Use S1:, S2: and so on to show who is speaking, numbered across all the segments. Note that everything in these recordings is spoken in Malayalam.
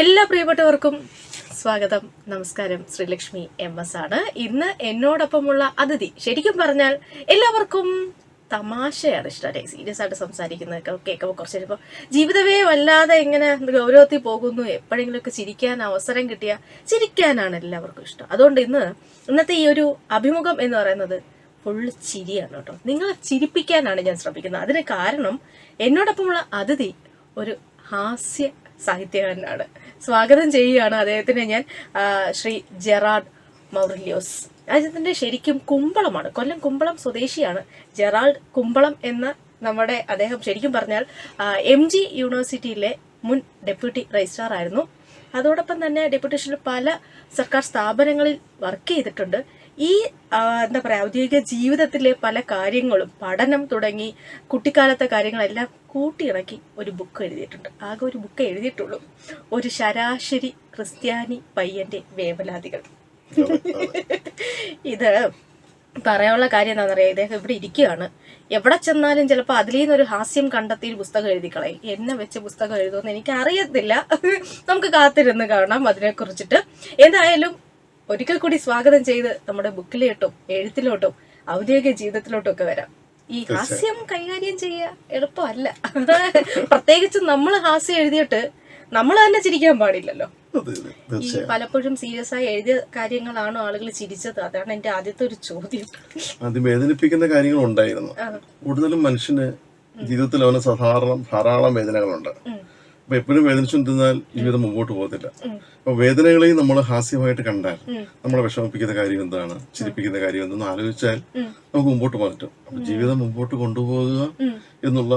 S1: എല്ലാ പ്രിയപ്പെട്ടവർക്കും സ്വാഗതം. നമസ്കാരം. ശ്രീലക്ഷ്മി എം എസ് ആണ്. ഇന്ന് എന്നോടൊപ്പമുള്ള അതിഥി ശരിക്കും പറഞ്ഞാൽ എല്ലാവർക്കും തമാശയാണ് ഇഷ്ടം. അല്ലെ സീരിയസ് ആയിട്ട് സംസാരിക്കുന്നതൊക്കെ കേൾക്കുമ്പോൾ കുറച്ച് കഴിയുമ്പോൾ ജീവിതമേ വല്ലാതെ എങ്ങനെ ഗൗരവത്തിൽ പോകുന്നു. എപ്പോഴെങ്കിലുമൊക്കെ ചിരിക്കാൻ അവസരം കിട്ടിയ ചിരിക്കാനാണ് എല്ലാവർക്കും ഇഷ്ടം. അതുകൊണ്ട് ഇന്ന് ഇന്നത്തെ ഈ ഒരു അഭിമുഖം എന്ന് പറയുന്നത് ഫുള്ള് ചിരിയാണ് കേട്ടോ. നിങ്ങളെ ചിരിപ്പിക്കാനാണ് ഞാൻ ശ്രമിക്കുന്നത്. അതിന് കാരണം എന്നോടൊപ്പമുള്ള അതിഥി ഒരു ഹാസ്യ സാഹിത്യകാരനാണ്. സ്വാഗതം ചെയ്യുകയാണ് അദ്ദേഹത്തിനെ ഞാൻ ശ്രീ ജെറാഡ് മൗറിലിയോസ്. അദ്ദേഹത്തിന്റെ ശരിക്കും കുമ്പളമാണ്. കൊല്ലം കുമ്പളം സ്വദേശിയാണ്. ജെറാൾഡ് കുമ്പളം എന്ന നമ്മുടെ അദ്ദേഹം ശരിക്കും പറഞ്ഞാൽ എം ജി യൂണിവേഴ്സിറ്റിയിലെ മുൻ ഡെപ്യൂട്ടി രജിസ്ട്രാർ ആയിരുന്നു അതോടൊപ്പം തന്നെ ഡെപ്യൂട്ടേഷനിൽ പല സർക്കാർ സ്ഥാപനങ്ങളിൽ വർക്ക് ചെയ്തിട്ടുണ്ട്. ഈ എന്താ പറയുക ഔദ്യോഗിക ജീവിതത്തിലെ പല കാര്യങ്ങളും പഠനം തുടങ്ങി കുട്ടിക്കാലത്തെ കാര്യങ്ങളെല്ലാം കൂട്ടിയിണക്കി ഒരു ബുക്ക് എഴുതിയിട്ടുണ്ട്. ആകെ ഒരു ബുക്ക് എഴുതിയിട്ടുള്ളൂ. ഒരു ശരാശരി ക്രിസ്ത്യാനി പയ്യന്റെ വേവലാതികൾ. ഇത് പറയാനുള്ള കാര്യം എന്താണെന്നറിയാം? ഇദ്ദേഹം ഇവിടെ ഇരിക്കുകയാണ്. എവിടെ ചെന്നാലും ചിലപ്പോൾ അതിൽ നിന്നൊരു ഹാസ്യം കണ്ടെത്തി ഒരു പുസ്തകം എഴുതി കളയും എന്നെ വെച്ച് പുസ്തകം എഴുതുമെന്ന് എനിക്ക് അറിയത്തില്ല നമുക്ക് കാത്തിരുന്ന് കാണാം അതിനെക്കുറിച്ചിട്ട്. എന്തായാലും ഒരിക്കൽ കൂടി സ്വാഗതം ചെയ്ത് നമ്മുടെ ബുക്കിലോട്ടും എഴുത്തിലോട്ടും ഔദ്യോഗിക ജീവിതത്തിലോട്ടും ഒക്കെ വരാം. ഈ ഹാസ്യം കൈകാര്യം ചെയ്യുക എളുപ്പമല്ല. പ്രത്യേകിച്ച് നമ്മൾ ഹാസ്യം എഴുതിയിട്ട് നമ്മൾ തന്നെ ചിരിക്കാൻ പാടില്ലല്ലോ. ഈ പലപ്പോഴും സീരിയസ് ആയി എഴുതിയ കാര്യങ്ങളാണോ ആളുകൾ ചിരിച്ചത്? അതാണ് എന്റെ ആദ്യത്തെ ഒരു ചോദ്യം.
S2: അത് വേദനിപ്പിക്കുന്ന കാര്യങ്ങൾ ഉണ്ടായിരുന്നു. കൂടുതലും മനുഷ്യന് ജീവിതത്തിൽ അവന് സാധാരണ ധാരാളം വേദനകളുണ്ട്. അപ്പൊ എപ്പോഴും വേദനിച്ചുകൊണ്ടിരുന്നാൽ ജീവിതം മുമ്പോട്ട് പോകത്തില്ല
S1: ഉം.
S2: അപ്പൊ വേദനകളെയും നമ്മൾ ഹാസ്യമായിട്ട് കണ്ടാൽ. നമ്മളെ വിഷമിപ്പിക്കുന്ന കാര്യം എന്താണ് ചിരിപ്പിക്കുന്ന കാര്യം എന്തെന്ന് ആലോചിച്ചാൽ നമുക്ക് മുമ്പോട്ട് മാറ്റും അപ്പൊ ജീവിതം മുമ്പോട്ട് കൊണ്ടുപോകുക. എന്നുള്ള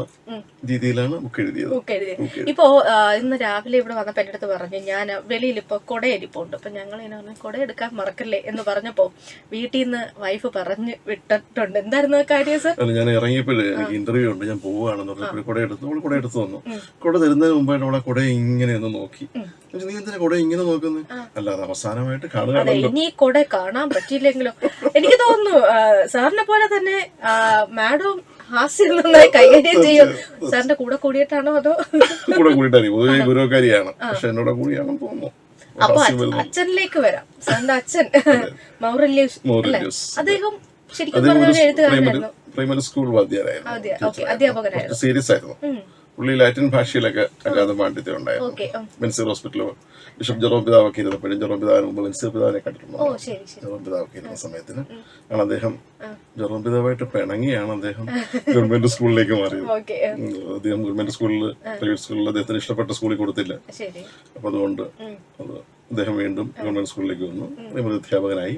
S2: രീതിയിലാണ് ബുക്ക് എഴുതിയത്.
S1: ബുക്ക് ഇപ്പോ ഇന്ന് രാവിലെ ഇവിടെ വന്നപ്പോ എന്റെ അടുത്ത് പറഞ്ഞു ഞാൻ വെളിയിൽ ഇപ്പൊ കൊടയരിപ്പുണ്ട്. അപ്പൊ ഞങ്ങൾ ഇങ്ങനെ പറഞ്ഞു കൊട എടുക്കാൻ മറക്കല്ലേ? എന്ന് പറഞ്ഞപ്പോ വീട്ടിൽ നിന്ന് വൈഫ് പറഞ്ഞു വിട്ടിട്ടുണ്ട്. എന്തായിരുന്നു കാര്യം സർ
S2: അല്ല ഞാൻ ഇറങ്ങിയപ്പോഴേ എനിക്ക് ഇന്റർവ്യൂ ഉണ്ട്. ഞാൻ പോവുകയാണെന്ന് പറഞ്ഞപ്പോൾ കുട എടുത്തു നമ്മൾ കുട എടുത്തു വന്നു കൊട തരുന്നതിന് മുമ്പായിട്ട് അവളെ കുട ഇങ്ങനെ ഒന്ന് നോക്കി. നീ എന്തിനാ കുട ഇങ്ങനെ നോക്കുന്നു? അല്ലാതെ അവസാനമായിട്ട് കാണുകയാണല്ലോ.
S1: ഇനി കൊട കാണാൻ പറ്റിയില്ലെങ്കിലോ? എനിക്ക് തോന്നുന്നു സാറിനെ പോലെ തന്നെ മാഡവും ഹാസ്യം നന്നായി കൈകാര്യം ചെയ്യും. സാറിന്റെ കൂടെ കൂടിയിട്ടാണോ അതോ?
S2: കൂടെ കൂടിയിട്ടാണ് പൊതുവെ ഗുരുവക്കാരിയാണ്. പക്ഷെ എന്നോട് കൂടിയാണ് തോന്നുന്നു.
S1: അപ്പൊ അച്ഛനിലേക്ക് വരാം. സാറിന്റെ അച്ഛൻ. മൗറല്യൂസ് അദ്ദേഹം ശരിക്കും
S2: പ്രൈമറി സ്കൂൾ
S1: അധ്യാപകനായിരുന്നു.
S2: സീരിയസ് ആയിരുന്നു. പുള്ളി ലാറ്റിൻ ഭാഷയിലൊക്കെ അഗാധ പാണ്ഡിത്യം ഉണ്ടായിരുന്നു. മെൻസിർ ഹോസ്പിറ്റലിൽ ബിഷപ്പ് ജെറോ പിതാവൊക്കെ ഇരുന്നപ്പോഴും ജെറോ പിതാവിന് മുമ്പ് മെൻസിർ പിതാവിനെ കണ്ടിട്ടുണ്ടോ? ജെറോ പിതാവൊക്കെ ഇരുന്ന സമയത്തിന് ആണ് അദ്ദേഹം ജെറോ പിതാവായിട്ട് പിണങ്ങിയാണ് അദ്ദേഹം ഗവൺമെന്റ് സ്കൂളിലേക്ക് മാറിയത്. അദ്ദേഹം ഗവൺമെന്റ് സ്കൂളിൽ പ്രൈവറ്റ് സ്കൂളിൽ അദ്ദേഹത്തിന് ഇഷ്ടപ്പെട്ട സ്കൂളിൽ കൊടുത്തില്ല. അപ്പൊ അതുകൊണ്ട് അത് അദ്ദേഹം വീണ്ടും ഗവൺമെന്റ് സ്കൂളിലേക്ക് വന്നു. അധ്യാപകനായി.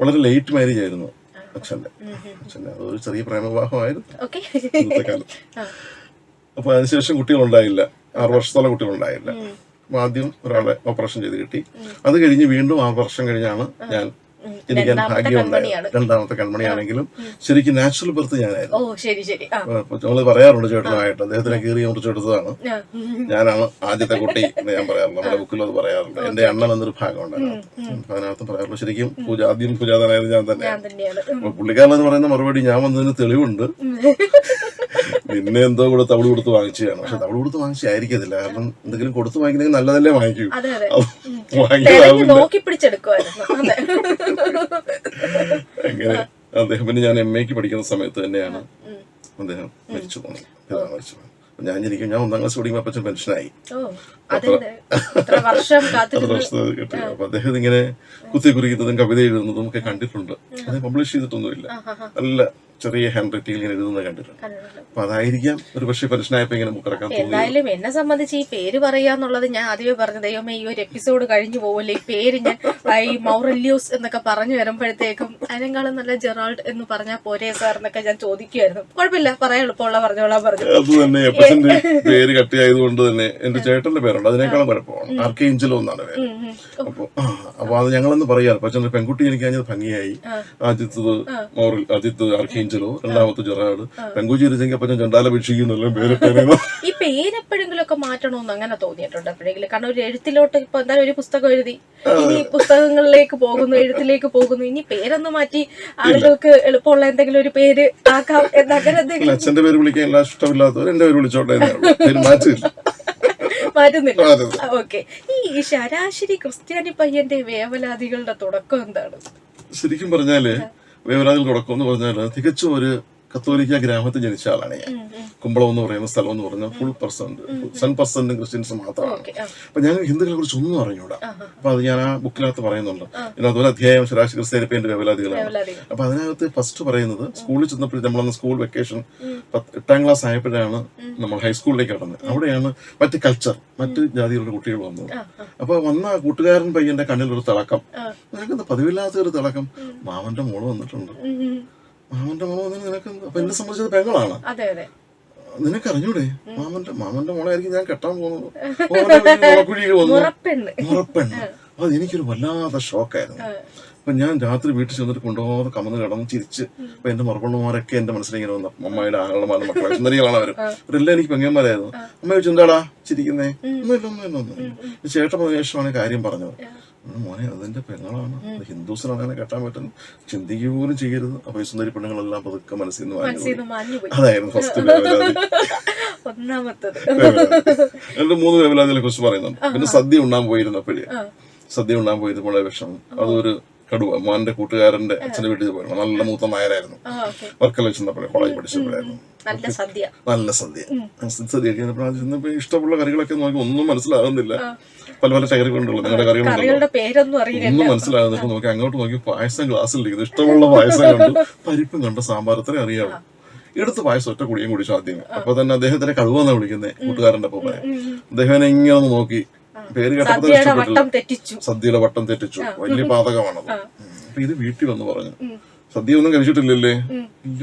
S2: വളരെ ലേറ്റ് മാരേജ് ആയിരുന്നു അച്ഛന്റെ അച്ഛന്റെ അതൊരു ചെറിയ പ്രേമവിവാഹമായിരുന്നു. ഇന്നത്തെ കാലത്ത്. അപ്പൊ അതിനുശേഷം കുട്ടികളുണ്ടായില്ല. ആറ് വർഷത്തോളം കുട്ടികളുണ്ടായില്ല. അപ്പൊ ആദ്യം ഒരാളെ ഓപ്പറേഷൻ ചെയ്ത് കിട്ടി. അത് കഴിഞ്ഞ് വീണ്ടും ആറ് വർഷം കഴിഞ്ഞാണ് ഞാൻ എനിക്ക്
S1: ഭാഗ്യമുണ്ടായത്.
S2: രണ്ടാമത്തെ കൺമണിയാണെങ്കിലും ശരിക്കും നാച്ചുറൽ ബർത്ത് ഞാനായിരുന്നു. നമ്മൾ പറയാറുണ്ട് ചേട്ടനായിട്ട് അദ്ദേഹത്തിനെ കീറി മുറിച്ചെടുത്തതാണ്. ഞാനാണ് ആദ്യത്തെ കുട്ടി എന്ന് ഞാൻ പറയാറുണ്ട് നമ്മുടെ ബുക്കിലും അത് പറയാറുണ്ട്. എന്റെ അണ്ണൻ എന്നൊരു ഭാഗമുണ്ട് അതിനകത്ത് അപ്പൊ അതിനകത്ത് പറയാറുള്ളൂ. ശരിക്കും പൂജ ആദ്യം പൂജാതനായത് ഞാൻ തന്നെ
S1: ഞാൻ തന്നെയാണ്.
S2: പുള്ളിക്കാരൻ എന്ന് പറയുന്ന മറുപടി ഞാൻ വന്നതിന് തെളിവുണ്ട്. നിന്നെ എന്തോ കൂടെ തവിട് കൊടുത്ത് വാങ്ങിച്ചതാണ്. പക്ഷെ തവിട് കൊടുത്ത് വാങ്ങിച്ചായിരിക്കത്തില്ല. കാരണം എന്തെങ്കിലും കൊടുത്ത് വാങ്ങിക്കുന്നെങ്കിൽ നല്ലതല്ലേ വാങ്ങിക്കൂ. അങ്ങനെ അദ്ദേഹം പിന്നെ ഞാൻ എം എക്ക് പഠിക്കുന്ന സമയത്ത് തന്നെയാണ്. അദ്ദേഹം മരിച്ചു പോകുന്നത് പിതാവ് മരിച്ചു പോകുന്നത് ഞാൻ ഇരിക്കും. ഞാൻ ഒന്നാം ക്ലാസ് പഠിക്കുമ്പോൾ അപ്പച്ചൻ പെൻഷനായി.
S1: വർഷം
S2: കിട്ടി. അപ്പൊ അദ്ദേഹം ഇങ്ങനെ കുത്തി കുറിക്കുന്നതും കവിത എഴുതുന്നതും ഒക്കെ കണ്ടിട്ടുണ്ട്. അത് പബ്ലിഷ് ചെയ്തിട്ടൊന്നുമില്ല. നല്ല ചെറിയ ഹാൻഡ് റൈറ്റിംഗ് ഇങ്ങനെ എഴുതുന്നത് കണ്ടിട്ടുണ്ട്. അപ്പൊ അതായിരിക്കാം ഒരു പക്ഷേ പെൻഷനായപ്പോ ഇങ്ങനെ ബുക്കിറക്കാൻ
S1: എന്തായാലും എന്നെ സംബന്ധിച്ച് ഈ പേര് പറയാന്നുള്ളത് ഞാൻ ആദ്യമേ പറഞ്ഞു ദൈവമേ ഈ ഒരു എപ്പിസോഡ് കഴിഞ്ഞു പോകില്ല ഈ പേര് ഞാൻ ഈ മൗറല്യൂസ് എന്നൊക്കെ പറഞ്ഞു വരുമ്പോഴത്തേക്കും അതിനേക്കാളും നല്ല ജെറാൾഡ് എന്ന് പറഞ്ഞാൽ പോരെ സാർ എന്നൊക്കെ ഞാൻ ചോദിക്കുമായിരുന്നു കുഴപ്പമില്ല പറയാൻ എളുപ്പമുള്ള പറഞ്ഞോളാം പറഞ്ഞു.
S2: അത് തന്നെ അപ്പച്ചന്റെ പേര് കട്ടിയായതുകൊണ്ട് തന്നെ എന്റെ ചേട്ടന്റെ പേരുണ്ട്. അതിനേക്കാളും കുഴപ്പമാണ്. ആർക്കെ ഇഞ്ചലോ എന്നാണ് പേര്. അപ്പൊ അപ്പൊ അത് ഞങ്ങളെന്ന് പറയാറ്. അപ്പച്ചന്റെ പെൺകുട്ടി എനിക്ക് കഴിഞ്ഞത് ഭംഗിയായി. അജിത്ത് മൗറൽ അജിത്ത് ആദ്യത്തത് ആർക്കേഞ്ചലോ രണ്ടാമത്തെ ജെറാഡ് പെൺകുച്ചി അപ്പൊ ഞാൻ ചണ്ടാല വീക്ഷിക്കുന്നെല്ലാം പേര് പേരുന്നു
S1: ഈ പേര് എപ്പോഴെങ്കിലും ഒക്കെ മാറ്റണമെന്ന് അങ്ങനെ തോന്നിയിട്ടുണ്ട് എപ്പോഴെങ്കിലും. കാരണം ഒരു എഴുത്തിലോട്ട് ഇപ്പൊ എന്തായാലും ഒരു പുസ്തകം എഴുതി ഇനി പുസ്തകങ്ങളിലേക്ക് പോകുന്നു എഴുത്തിലേക്ക് പോകുന്നു ഇനി പേരൊന്ന് മാറ്റി ആളുകൾക്ക് എളുപ്പമുള്ള എന്തെങ്കിലും ഒരു പേര് ആക്കാം എന്നങ്ങനെ എന്തെങ്കിലും
S2: അച്ഛന്റെ പേര് വിളിക്കാൻ എല്ലാ ഇഷ്ടമില്ലാത്തവർ എന്റെ പേര് വിളിച്ചോട്ടെ പേര് മാറ്റില്ല.
S1: മാറ്റുന്നില്ല. ഓക്കെ. ഈ ശരാശരി ക്രിസ്ത്യാനി പയ്യന്റെ വേവലാതികളുടെ തുടക്കം എന്താണ്?
S2: ശരിക്കും പറഞ്ഞാൽ വേവരാതിൽ തുടക്കം എന്ന് പറഞ്ഞാൽ തികച്ചും ഒരു കത്തോലിക്ക ഗ്രാമത്തിൽ ജനിച്ച ആളാണ് ഞാൻ. കുമ്പളം എന്ന് പറയുന്ന സ്ഥലം എന്ന് പറഞ്ഞാൽ full percent cent percent Christians മാത്രമാണ്. അപ്പൊ ഞാൻ ഹിന്ദുക്കളെ കുറിച്ച് ഒന്നും അറിഞ്ഞൂടാ. അപ്പൊ അത് ഞാൻ ആ ബുക്കിനകത്ത് പറയുന്നുണ്ട്. പിന്നെ അതുപോലെ അധ്യായം ശരാശരി ക്രിസ്ത്യാനിപ്പേന്റെ വേവലാതികളാണ്.
S1: വേവലാതികൾ.
S2: അപ്പൊ അതിനകത്ത് ഫസ്റ്റ് പറയുന്നത് സ്കൂളിൽ ചെന്നപ്പോഴും നമ്മളന്ന് സ്കൂൾ വെക്കേഷൻ എട്ടാം ക്ലാസ് ആയപ്പോഴാണ് നമ്മൾ ഹൈസ്കൂളിലേക്ക് കടന്നത് അവിടെയാണ് മറ്റ് കൾച്ചർ മറ്റ് ജാതികളുടെ കുട്ടികൾ വന്നത്. അപ്പൊ വന്ന കൂട്ടുകാരൻ പയ്യന്റെ കണ്ണിൽ ഒരു തിളക്കം നിനക്കെന്താ പതിവില്ലാത്ത ഒരു തിളക്കം മാമന്റെ മോൾ വന്നിട്ടുണ്ട്. മാമന്റെ മോളെ നിനക്ക് അപ്പൊ എന്നെ സംബന്ധിച്ചത് പെങ്ങളാണ്
S1: അതെ അതെ.
S2: നിനക്ക് അറിഞ്ഞൂടെ? മാമന്റെ മാമന്റെ മോളായിരിക്കും ഞാൻ കെട്ടാൻ പോകുന്നത്.
S1: മുറപ്പെണ്ണ്.
S2: ഉറപ്പെണ്ണ് അത് എനിക്കൊരു വല്ലാത്ത ഷോക്കായിരുന്നു അപ്പൊ ഞാൻ രാത്രി വീട്ടിൽ ചെന്നിട്ട് കൊണ്ടുപോകാതെ കമന്ന് കിടന്ന് ചിരിച്ച് അപ്പൊ എന്റെ മറുപണ്ണമാരൊക്കെ എന്റെ മനസ്സിലിങ്ങനെ വന്നു. അമ്മയുടെ ആളുമാരുടെ മക്കളെ. സുന്ദരികളാണ് അവർ അവരെല്ലാം എനിക്ക് പെങ്ങന്മാരായിരുന്നു. അമ്മ ചോദിച്ചു എന്താടാ ചിരിക്കുന്നേ ഒന്നുമില്ല ഒന്നുമില്ല ഒന്നും ചേട്ടൻ ശേഷമാണ് കാര്യം പറഞ്ഞത്. മോനെ അതിന്റെ പെങ്ങളാണ്. ഹിന്ദുസിനാണ് അങ്ങനെ കെട്ടാൻ പറ്റുന്നത് ചിന്തിക്കുക പോലും ചെയ്യരുത്. അപ്പൊ ഈ സുന്ദരി പെണ്ണുങ്ങളെല്ലാം പതുക്കെ മനസ്സിൽ നിന്ന്
S1: മാഞ്ഞുപോയി
S2: അതായിരുന്നു ഫസ്റ്റ്
S1: ഒന്നാമത്തത്.
S2: രണ്ട് മൂന്ന് വേവലാതികളെ കുറിച്ച് പറയുന്നുണ്ട്. പിന്നെ സദ്യ ഉണ്ണാൻ പോയിരുന്നപ്പോഴേ. സദ്യ ഉണ്ണാൻ പോയത് വളരെ വിഷമം അതൊരു കടുവ മോന്റെ കൂട്ടുകാരന്റെ അച്ഛന്റെ വീട്ടിൽ പോയിരുന്നു. നല്ല മൂത്ത നായരായിരുന്നു. വർക്കല ചെന്നപ്പോഴേ കോളേജ് പഠിച്ചപ്പോഴായിരുന്നു
S1: നല്ല സദ്യ.
S2: നല്ല സദ്യ. സദ്യ ചെന്നപ്പോൾ ഇഷ്ടമുള്ള കറികളൊക്കെ നോക്കി ഒന്നും മനസ്സിലാകുന്നില്ല. പല പല കൊണ്ടുള്ള നിങ്ങളുടെ കറികളുണ്ടല്ലോ.
S1: അറിയില്ല
S2: ഒന്നും മനസ്സിലാകുന്നില്ല. നോക്കി അങ്ങോട്ട് നോക്കി പായസം ഗ്ലാസ്സിലിരിക്കുന്നു. ഇഷ്ടമുള്ള പായസം കണ്ടു. പരിപ്പും കണ്ട സാമ്പാർ അത്രയും അറിയാമോ എടുത്ത് പായസം ഒറ്റ കുടിയും കുടിച്ചു ആദ്യം അപ്പൊ തന്നെ അദ്ദേഹത്തിനെ കഴിവെന്നാണ് വിളിക്കുന്നത് കൂട്ടുകാരന്റെ അപ്പൊ അദ്ദേഹം ഇങ്ങനെ ഒന്ന് നോക്കി. പേര് കേട്ടപ്പോൾ ഇഷ്ടപ്പെട്ടില്ല സദ്യയുടെ വട്ടം തെറ്റിച്ചു. വലിയ പാതകമാണത് അപ്പൊ ഇത് വീട്ടിൽ വന്ന് പറഞ്ഞു. സദ്യ ഒന്നും കഴിച്ചിട്ടില്ലല്ലേ? ഇല്ല.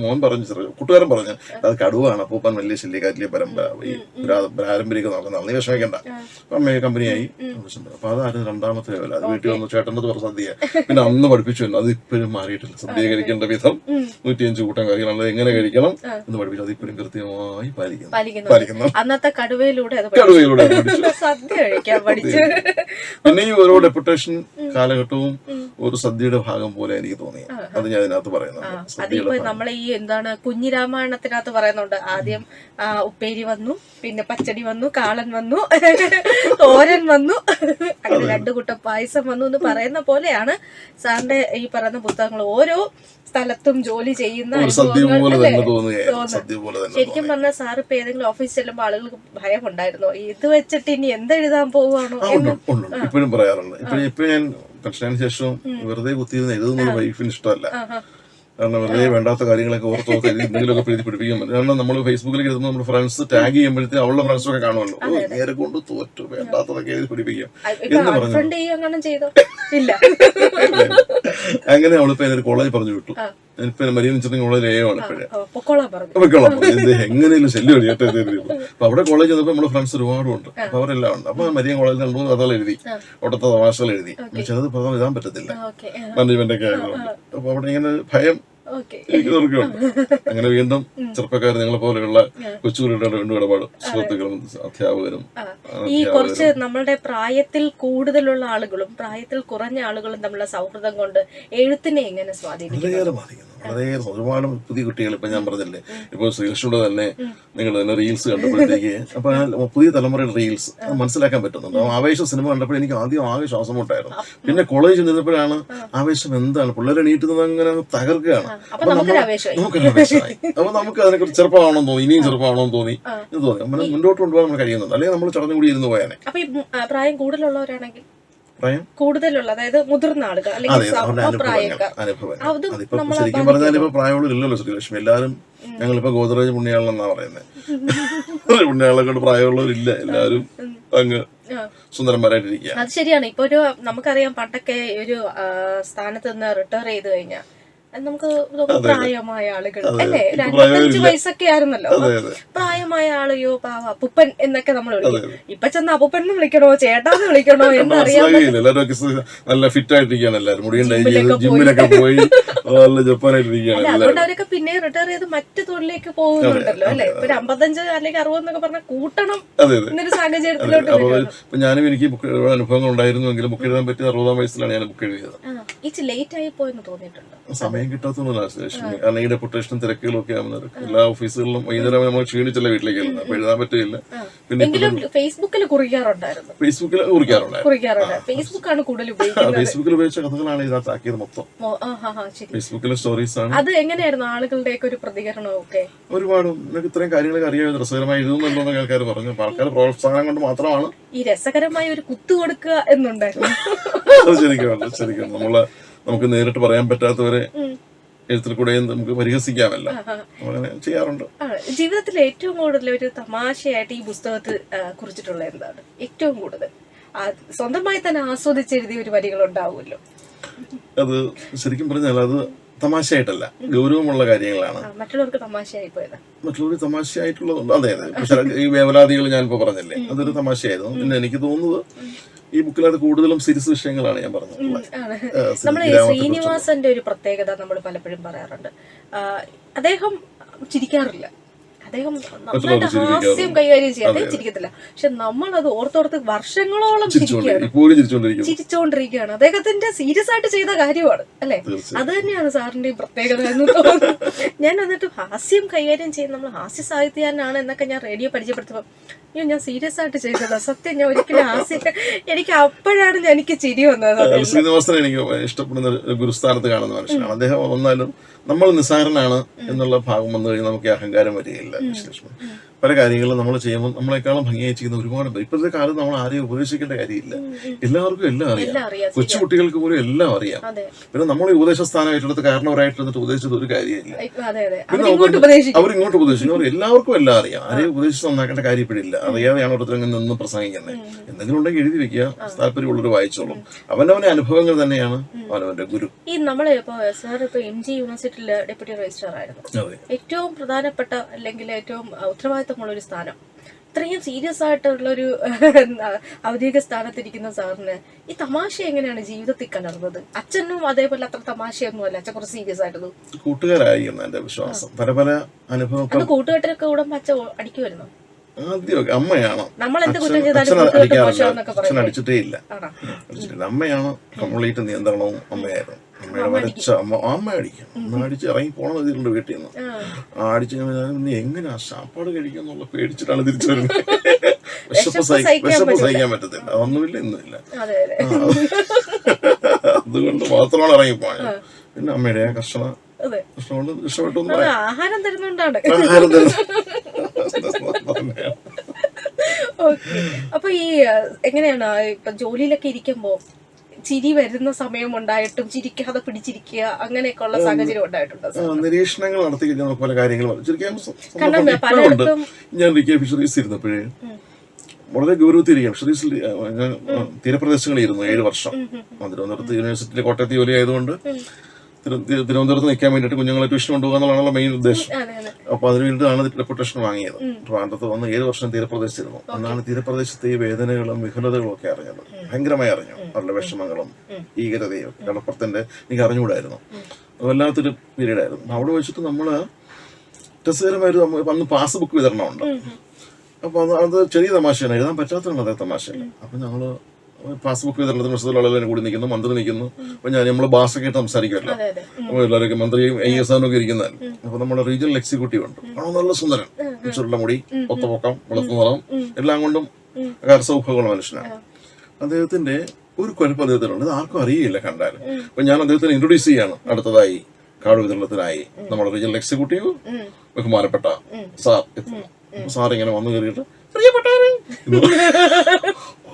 S2: മോൻ പറഞ്ഞു ചെറിയ കൂട്ടുകാരൻ പറഞ്ഞു അത് കടുവാണ് അപ്പൂപ്പൻ വലിയ ശല്യക്കാറ്റിലെ പരമ്പര ഈ പുരാ- പാരമ്പര്യമൊക്കെ നോക്കുന്ന നീ വിഷമിക്കണ്ട. അമ്മയെ കമ്പനിയായി. അപ്പൊ അതായിരുന്നു രണ്ടാമത്തെ ലെവൽ അത് വീട്ടിൽ വന്നു ചേട്ടന്റെ തുറ സദ്യ പിന്നെ അന്ന് പഠിപ്പിച്ചു അത് ഇപ്പോഴും മാറിയിട്ടില്ല. സദ്യ കഴിക്കേണ്ട വിധം നൂറ്റിയഞ്ച് കൂട്ടം കറികൾ എങ്ങനെ കഴിക്കണം എന്ന് പഠിപ്പിച്ചു. അത് ഇപ്പോഴും കൃത്യമായി പാലിക്കുന്നു.
S1: പാലിക്കുന്നു. അന്നത്തെ കടുവയിലൂടെ അത്
S2: പിന്നെ ഈ ഓരോ ഡെപ്യൂട്ടേഷൻ കാലഘട്ടവും ഒരു സദ്യയുടെ ഭാഗം പോലെ എനിക്ക് തോന്നി. അത് ഞാൻ ഇതിനകത്ത് പറയുന്നുണ്ട്
S1: അതിപ്പോ നമ്മളെ ഈ എന്താണ് കുഞ്ഞിരാമായണത്തിനകത്ത് പറയുന്നുണ്ട്. ആദ്യം ഉപ്പേരി വന്നു പിന്നെ പച്ചടി വന്നു കാളൻ വന്നു തോരൻ വന്നു അങ്ങനെ രണ്ടു കൂട്ടം പായസം വന്നു എന്ന് പറയുന്ന പോലെയാണ് സാറിന്റെ ഈ പറയുന്ന പുസ്തകങ്ങൾ. ഓരോ സ്ഥലത്തും ജോലി ചെയ്യുന്ന ശരിക്കും പറഞ്ഞാൽ സാർ ഇപ്പൊ ഏതെങ്കിലും ഓഫീസിൽ ചെല്ലുമ്പോൾ ആളുകൾക്ക് ഭയം ഉണ്ടായിരുന്നോ ഇത് വെച്ചിട്ട് ഇനി എന്തെഴുതാൻ പോവാണോ.
S2: ഇപ്പോഴും പറയാറുണ്ട്. ഇപ്പോഴും ഞാൻ ശേഷം വെറുതെ കുത്തിയിരുന്ന് എഴുതുന്നത് വൈഫിന് ഇഷ്ടമല്ല. കാരണം വെറുതെ വേണ്ടാത്ത കാര്യങ്ങളൊക്കെ ഓർത്ത് ഓർത്ത് എന്തെങ്കിലുമൊക്കെ പ്രീതി പിടിപ്പിക്കും. കാരണം നമ്മൾ ഫേസ്ബുക്കിലേക്ക് എഴുതുമ്പോൾ നമ്മൾ ഫ്രണ്ട്സ് ടാഗ് ചെയ്യുമ്പോഴത്തേക്ക് അവളുടെ ഫ്രണ്ട്സ് ഒക്കെ കാണുമല്ലോ. ഓ, നേരെ കൊണ്ട് തോറ്റു. വേണ്ടാത്തതൊക്കെ എഴുതി പിടിപ്പിക്കാം.
S1: എന്ന് പറഞ്ഞു അങ്ങനെ
S2: അവളിപ്പോ കോളേജ് പറഞ്ഞു വിട്ടു. ഇപ്പൊ മരിയൻ ചെറിയ കോളേജ് ഏഴ് ആണ് ഇപ്പോഴേ ഇത് എങ്ങനെയും ശല്യം എന്ന് അപ്പൊ അവിടെ കോളേജ് ചെന്നപ്പോ നമ്മുടെ ഫ്രണ്ട്സ് ഒരുപാട് ഉണ്ട് അപ്പൊ അവരെല്ലാം ഉണ്ട്. അപ്പൊ മരിയൻ കോളേജിൽ രണ്ട് മൂന്ന് കഥകൾ എഴുതി. അവിടുത്തെ തമാശകൾ എഴുതി. ചിലത് പ്രധാനം എഴുതാൻ പറ്റത്തില്ല. മാനേജ്മെന്റ് ഒക്കെ ആയതുകൊണ്ട്. അപ്പൊ അവിടെ ഇങ്ങനെ ഭയം
S1: ഓക്കെ.
S2: എനിക്കുണ്ട് അങ്ങനെ വീണ്ടും ചെറുപ്പക്കാർ നിങ്ങളെ പോലെയുള്ള കൊച്ചുകുട്ടികളുടെ വീണ്ടും ഇടപാട് സുഹൃത്തുക്കളും അധ്യാപകരും
S1: ഈ കുറച്ച് നമ്മളുടെ പ്രായത്തിൽ കൂടുതലുള്ള ആളുകളും പ്രായത്തിൽ കുറഞ്ഞ ആളുകളും തമ്മിലുള്ള സൗഹൃദം കൊണ്ട് എഴുത്തിനെ എങ്ങനെ സ്വാധീനിക്കും
S2: ബാധിക്കുന്നു ഒരുപാട് പുതിയ കുട്ടികൾ ഇപ്പൊ ഞാൻ പറഞ്ഞില്ലേ ഇപ്പൊ ശ്രീകൃഷ്ണയുടെ തന്നെ നിങ്ങൾ തന്നെ റീൽസ് കണ്ടപ്പോഴത്തേക്ക് അപ്പൊ ആ പുതിയ തലമുറയുടെ റീൽസ് മനസ്സിലാക്കാൻ പറ്റുന്നുണ്ട്. ആവേശ സിനിമ കണ്ടപ്പോൾ എനിക്ക് ആദ്യം ആകെ ശ്വാസം മുട്ടായിരുന്നു പിന്നെ കോളേജിൽ നിന്നപ്പോഴാണ് ആവേശം എന്താണ്? പിള്ളേരെ നീട്ടുന്നത് അങ്ങനെ തകർക്കുകയാണ്.
S1: അപ്പൊ നമുക്ക് ആവേശമായി.
S2: നമുക്കൊരു ആവേശമായി. അപ്പൊ നമുക്ക് അതിനെക്കുറിച്ച് ചെറുപ്പമാണെന്ന് തോന്നി ഇനിയും ചെറുപ്പമാണെന്ന് തോന്നി എന്ന് തോന്നി. നമ്മൾ മുന്നോട്ട് കൊണ്ടുപോകാൻ നമ്മൾ കഴിയുന്നുണ്ട്. അല്ലെങ്കിൽ നമ്മൾ ചടഞ്ഞുകൂടി ഇരുന്ന് പോയാനെ
S1: അപ്പൊ പ്രായം കൂടുതലുള്ളവരാണെങ്കിൽ കൂടുതലുള്ള അതായത് മുതിർന്ന ആളുകൾ അല്ലെങ്കിൽ
S2: ശരിക്കും പറഞ്ഞാൽ ഇപ്പൊ പ്രായമുള്ളവരില്ലല്ലോ ശ്രീലക്ഷ്മി എല്ലാരും ഞങ്ങളിപ്പോ ഗോദ്രേജ് പുണ്യാളെന്നാ പറയുന്നത് പുണ്യാളെ കൊണ്ട് പ്രായമുള്ളവരില്ല എല്ലാരും അങ്ങ് സുന്ദരന്മാരായിട്ടിരിക്കുക
S1: അത് ശരിയാണ്. ഇപ്പൊ ഒരു നമുക്കറിയാം പണ്ടൊക്കെ ഒരു സ്ഥാനത്ത് നിന്ന് റിട്ടയർ ചെയ്ത് കഴിഞ്ഞാൽ നമുക്ക് പ്രായമായ ആളുകൾ അല്ലേ? ഒരു അൻപത്തഞ്ച് വയസ്സൊക്കെ ആയിരുന്നല്ലോ. പ്രായമായ ആളെയോ പാവ അപ്പുപ്പൻ എന്നൊക്കെ നമ്മൾ വിളിക്കും. ഇപ്പൊ ചെന്ന് അപ്പുപ്പൻ എന്ന് വിളിക്കണോ ചേട്ടാന്ന് വിളിക്കണോ എന്ന്
S2: മനസ്സിലാകില്ല എല്ലാരും നല്ല ഫിറ്റ് ആയിട്ടിരിക്കുകയാണ് ജിമ്മിലൊക്കെ പോയി. നല്ല ജപ്പാനായിട്ടിരിക്കുകയാണ്
S1: അതുകൊണ്ട് അവരൊക്കെ പിന്നെ റിട്ടയർ ചെയ്ത് മറ്റു തൊഴിലേക്ക് പോകുന്നുണ്ടല്ലോ അല്ലെ? ഒരു അമ്പത്തഞ്ച് അല്ലെങ്കിൽ അറുപത് എന്നൊക്കെ പറഞ്ഞാൽ കൂട്ടണം എന്നൊരു സാഹചര്യത്തിലോട്ട്
S2: ഞാനും എനിക്ക് അനുഭവങ്ങൾ ഉണ്ടായിരുന്നുവെങ്കിലും ബുക്ക് എഴുതാൻ പറ്റിയ അറുപതാം വയസ്സിലാണ് ഞാൻ ബുക്ക് എഴുതിയത്.
S1: ലേറ്റ് ആയി പോയെന്ന് തോന്നിയിട്ടുണ്ട്?
S2: സമയം സമയം കിട്ടാത്തതുകൊണ്ടാണ് ലക്ഷ്മി കാരണം ഈ ഡെപ്യൂട്ടേഷനും തിരക്കുകളും ഒക്കെ ആവുന്നത് എല്ലാ ഓഫീസുകളിലും വൈകുന്നേരം നമ്മൾ ക്ഷീണിച്ചല്ല വീട്ടിലേക്ക് വരുന്നത് അപ്പൊ എഴുതാൻ പറ്റില്ല. പിന്നെ
S1: ഫേസ്ബുക്കിൽ കുറിക്കാറുണ്ടായിരുന്നു.
S2: ഫേസ്ബുക്കിൽ കുറിക്കാറുണ്ടായിരുന്നു.
S1: ഫേസ്ബുക്കാണ് കൂടുതൽ
S2: ഫേസ്ബുക്കിൽ ഉപയോഗിച്ച കഥകളാണ് ഇതിനകത്ത് ആക്കിയത് മൊത്തം. ഫേസ്ബുക്കിലെ സ്റ്റോറീസ് ആണ്.
S1: അത് എങ്ങനെയായിരുന്നു ആളുകളുടെയൊക്കെ ഒരു പ്രതികരണമൊക്കെ?
S2: ഒരുപാട് നിങ്ങൾക്ക് ഇത്രയും കാര്യങ്ങളൊക്കെ അറിയാമോ? രസകരമായി എഴുതുന്നുണ്ടോ എന്ന് ആൾക്കാർ പറഞ്ഞു. ആൾക്കാർ പ്രോത്സാഹനം കൊണ്ട് മാത്രമാണ്.
S1: ഈ രസകരമായ ഒരു കുത്തു കൊടുക്കുക എന്നുണ്ടായിരുന്നു
S2: ശരിക്കും. ശരിക്കും നമ്മൾ നമുക്ക് നേരിട്ട് പറയാൻ പറ്റാത്തവരെ എഴുത്തിൽ കൂടെ നമുക്ക് പരിഹസിക്കാമല്ല. അങ്ങനെ ചെയ്യാറുണ്ട്.
S1: ജീവിതത്തിൽ ഏറ്റവും കൂടുതൽ ഒരു തമാശയായിട്ട് ഈ പുസ്തകത്തിൽ കുറിച്ചിട്ടുള്ള എന്താണ്? ഏറ്റവും കൂടുതൽ. സ്വന്തമായി തന്നെ ആസ്വദിച്ച് എഴുതിയ ഒരു വരികൾ ഉണ്ടാവുമല്ലോ.
S2: അത് ശരിക്കും പറഞ്ഞാൽ അത് തമാശയായിട്ടല്ല ഗൗരവമുള്ള കാര്യങ്ങളാണ്.
S1: മറ്റുള്ളവർക്ക് തമാശയായി പോയത്.
S2: മറ്റുള്ളവർ തമാശയായിട്ടുള്ളതുണ്ട്. അതെ അതെ. ചില ഈ വേവലാതികൾ ഞാനിപ്പോ പറഞ്ഞില്ലേ? അതൊരു തമാശയായിരുന്നു. പിന്നെ എനിക്ക് തോന്നുന്നത് ഈ ബുക്കിലത് കൂടുതലും സീരിയസ് വിഷയങ്ങളാണ് ഞാൻ പറഞ്ഞത്.
S1: നമ്മൾ. ശ്രീനിവാസന്റെ ഒരു പ്രത്യേകത നമ്മൾ പലപ്പോഴും പറയാറുണ്ട്. അദ്ദേഹം ചിരിക്കാറില്ല. അദ്ദേഹം നന്നായിട്ട് ഹാസ്യം കൈകാര്യം ചെയ്യും അദ്ദേഹം ചിരിക്കത്തില്ല പക്ഷെ നമ്മൾ അത് ഓർത്തോർത്ത് വർഷങ്ങളോളം ചിരിക്കുകയാണ്. ചിരിച്ചോണ്ടിരിക്കുകയാണ് അദ്ദേഹത്തിന്റെ സീരിയസ് ആയിട്ട് ചെയ്ത കാര്യമാണ് അല്ലെ. അത് തന്നെയാണ് സാറിന്റെ പ്രത്യേകത എന്ന് തോന്നുന്നു. ഞാൻ എന്നിട്ട് ഹാസ്യം കൈകാര്യം ചെയ്യുന്ന നമ്മൾ ഹാസ്യ സാഹിത്യകാരനാണ് എന്നൊക്കെ ഞാൻ റേഡിയോ പരിചയപ്പെടുത്തുമ്പോൾ അയ്യോ ഞാൻ സീരിയസ് ആയിട്ട് ചെയ്തതാ. സത്യം ഞാൻ ഒരിക്കലും ഹാസ്യം എനിക്ക് അപ്പോഴാണ് ഞാൻ എനിക്ക് ചിരി വന്നത്.
S2: ഏഹ് എനിക്ക് ഇഷ്ടപ്പെടുന്ന ഒരു ഗുരുസ്ഥാനത്ത് കാണുന്ന മനുഷ്യനാണ്. അദ്ദേഹം വന്നാലും നമ്മൾ നിസ്സാരനാണ് എന്നുള്ള ഭാഗം വന്നു കഴിഞ്ഞാൽ നമുക്ക് അഹങ്കാരം വരികയില്ല. വിശ്ലേഷണം പല കാര്യങ്ങളും നമ്മൾ ചെയ്യുമ്പോൾ നമ്മളെക്കാളും ഭംഗിയായി ചെയ്യുന്ന ഒരുപാട് ഇപ്പോഴത്തെ കാലത്ത് നമ്മൾ ആരെയും ഉപദേശിക്കേണ്ട കാര്യമില്ല. എല്ലാവർക്കും എല്ലാം അറിയാം.
S1: കൊച്ചുകുട്ടികൾക്ക്
S2: കൊച്ചു കുട്ടികൾക്ക് പോലും എല്ലാം അറിയാം. പിന്നെ നമ്മൾ ഈ ഉപദേശ സ്ഥാനമായിട്ടെടുത്ത് കാരണവരായിട്ടെടുത്ത് ഉപദേശിച്ചത് ഒരു കാര്യമില്ല. പിന്നെ
S1: അവരിങ്ങോട്ട് ഉപദേശിക്കും.
S2: എല്ലാവർക്കും എല്ലാം അറിയാം. ആരെയും ഉപദേശിച്ച് നന്നാക്കേണ്ട കാര്യപ്പെടില്ല അറിയാതെയാണ് ഓരോരുത്തരും നിന്ന് പ്രസംഗിക്കുന്നത് എന്തെങ്കിലും ഉണ്ടെങ്കിൽ എഴുതി വെക്കുക. താല്പര്യമുള്ളവർ വായിച്ചോളും. അവനവന്റെ അനുഭവങ്ങൾ തന്നെയാണ് അവനവന്റെ ഗുരു.
S1: ഈ നമ്മളെ ഇപ്പൊ സാർ ഇപ്പൊ എം ജി യൂണിവേഴ്സിറ്റിയിലെ ഡെപ്യൂട്ടി രജിസ്ട്രാർ ആയിരുന്നു ഏറ്റവും പ്രധാനപ്പെട്ട അല്ലെങ്കിൽ ഏറ്റവും അഹ്, ഉത്തരവാദിത്തമുള്ള ഒരു സ്ഥാനം. ഇത്രയും സീരിയസ് ആയിട്ടുള്ളൊരു ഔദ്യോഗിക സ്ഥാനത്തിരിക്കുന്ന സാറിന് ഈ തമാശ എങ്ങനെയാണ് ജീവിതത്തിൽ കലർന്നത്? അച്ഛനും അതേപോലെ അത്ര തമാശയൊന്നുമല്ല അച്ഛൻ കുറച്ച് സീരിയസ് ആയിരുന്നു
S2: കൂട്ടുകാരായി എന്ന് എന്റെ വിശ്വാസം. പല പല അനുഭവം
S1: അന്ന് കൂടെ കൂടുമ്പോ അച്ഛൻ അടിക്കുമായിരുന്നു?
S2: ആദ്യമൊക്കെ അമ്മയാണ്. അച്ഛൻ അടിച്ചിട്ടേ ഇല്ല. അമ്മയാണ് കംപ്ലീറ്റ് നിയന്ത്രണവും അമ്മയായിരുന്നു. വരച്ച അമ്മ അടിക്കും. അമ്മ അടിച്ച് ഇറങ്ങി പോകണം ഇതിലുണ്ട് വീട്ടിൽ നിന്ന്. അടിച്ച് ഞാൻ എങ്ങനെയാ സാപ്പാട് കഴിക്കുക എന്നുള്ള പേടിച്ചിട്ടാണ് തിരിച്ചു വരുന്നത്. വിശപ്പ്
S1: വിശപ്പ്
S2: സഹി-
S1: സഹിക്കാൻ
S2: പറ്റത്തില്ല. അതൊന്നുമില്ല ആ, അതുകൊണ്ട് മാത്രമാണ് ഇറങ്ങിപ്പോയ പിന്നെ അമ്മയുടെ ആ കർഷണ
S1: അതെ.
S2: കർഷണ കൊണ്ട് ഇഷ്ടപ്പെട്ടു
S1: ആഹാരം തരുന്നുണ്ടാണ്.
S2: ആഹാരം തരുന്നു.
S1: അപ്പൊ ഈ എങ്ങനെയാണ് ഇപ്പൊ ജോലിയിലൊക്കെ ഇരിക്കുമ്പോ ചിരി വരുന്ന സമയം ഉണ്ടായിട്ടും ചിരിക്കാതെ പിടിച്ചിരിക്കുക അങ്ങനെയൊക്കെ ഉള്ള സാഹചര്യം ഉണ്ടായിട്ടുണ്ടോ
S2: നിരീക്ഷണങ്ങൾ നടത്തി കഴിഞ്ഞാൽ പല കാര്യങ്ങളും
S1: പലയിടത്തും
S2: ഞാൻ ഫിഷറീസ് ഇരുന്നപ്പോഴേ വളരെ ഗൗരവത്തിരിക്കും ഫിഷറീസിൽ തീരപ്രദേശങ്ങളിൽ ഇരുന്നു ഏഴ് വർഷം. തിരുവനന്തപുരത്ത് യൂണിവേഴ്സിറ്റിയിലെ കോട്ടയത്ത് ജോലി ആയതുകൊണ്ട് തിരുവനന്തപുരത്ത് നിൽക്കാൻ വേണ്ടിയിട്ട് കുഞ്ഞുങ്ങളെ ട്യൂഷൻ കൊണ്ടുപോകുക എന്നുള്ളതാണല്ലോ മെയിൻ ഉദ്ദേശം.
S1: അപ്പോൾ അതെ
S2: അപ്പൊ അതിന് വേണ്ടിയിട്ടാണ് റെപ്യൂട്ടേഷൻ വാങ്ങിയത്. ട്രിവാൻഡ്രത്ത് വന്ന് ഏഴ് വർഷം തീരപ്രദേശത്തിരുന്നു അന്നാണ് തീരപ്രദേശത്തെ ഈ വേദനകളും വിഹുലതകളും ഒക്കെ അറിഞ്ഞത്. ഭയങ്കരമായി അറിഞ്ഞു. അവരുടെ വിഷമങ്ങളും ഭീകരതയും കടപ്പുറത്തിന്റെ എനിക്ക് അറിഞ്ഞുകൂടായിരുന്നു. വല്ലാത്തൊരു പീരീഡ് ആയിരുന്നു അവിടെ വെച്ചിട്ട് നമ്മൾ രസകരമായൊരു അന്ന് പാസ്ബുക്ക് വിതരണമുണ്ട്. അപ്പൊ അത് അത് ചെറിയ തമാശയാണ്. എഴുതാൻ പറ്റാത്തതാണ് അതേ തമാശയല്ല. അപ്പൊ ഞങ്ങൾ പാസ്ബുക്ക് വിതരണത്തിന് മത്സരത്തിലുള്ള കൂടി നിൽക്കുന്നു മന്ത്രി നിൽക്കുന്നു. അപ്പൊ ഞാൻ ഭാഷയൊക്കെ കേട്ട് സംസാരിക്കുമല്ലോ. അപ്പോൾ എല്ലാവരും മന്ത്രിയും ഐ എസ് ആനൊക്കെ ഇരിക്കുന്നതല്ല അപ്പൊ നമ്മുടെ റീജിയണൽ എക്സിക്യൂട്ടീവ് ഉണ്ട്. അവൻ നല്ല സുന്ദരൻ? ചുരുള്ള മുടി ഒത്തപ്പൊക്കം വെളുത്ത നിറം എല്ലാം കൊണ്ടും കരസൗഖ്യമുള്ള മനുഷ്യനാണ്. അദ്ദേഹത്തിന്റെ ഒരു കുഴപ്പം അദ്ദേഹത്തിനുണ്ട് ഇത് ആർക്കും അറിയില്ല കണ്ടാൽ അപ്പൊ ഞാൻ അദ്ദേഹത്തിന് ഇൻട്രൊഡ്യൂസ് ചെയ്യാണ്. അടുത്തതായി കാട് വിതരണത്തിനായി. നമ്മുടെ റീജിയണൽ എക്സിക്യൂട്ടീവ് ബഹുമാനപ്പെട്ട സാർ സാർ ഇങ്ങനെ വന്നു കയറിയിട്ട് പ്രിയപ്പെട്ടവരെ.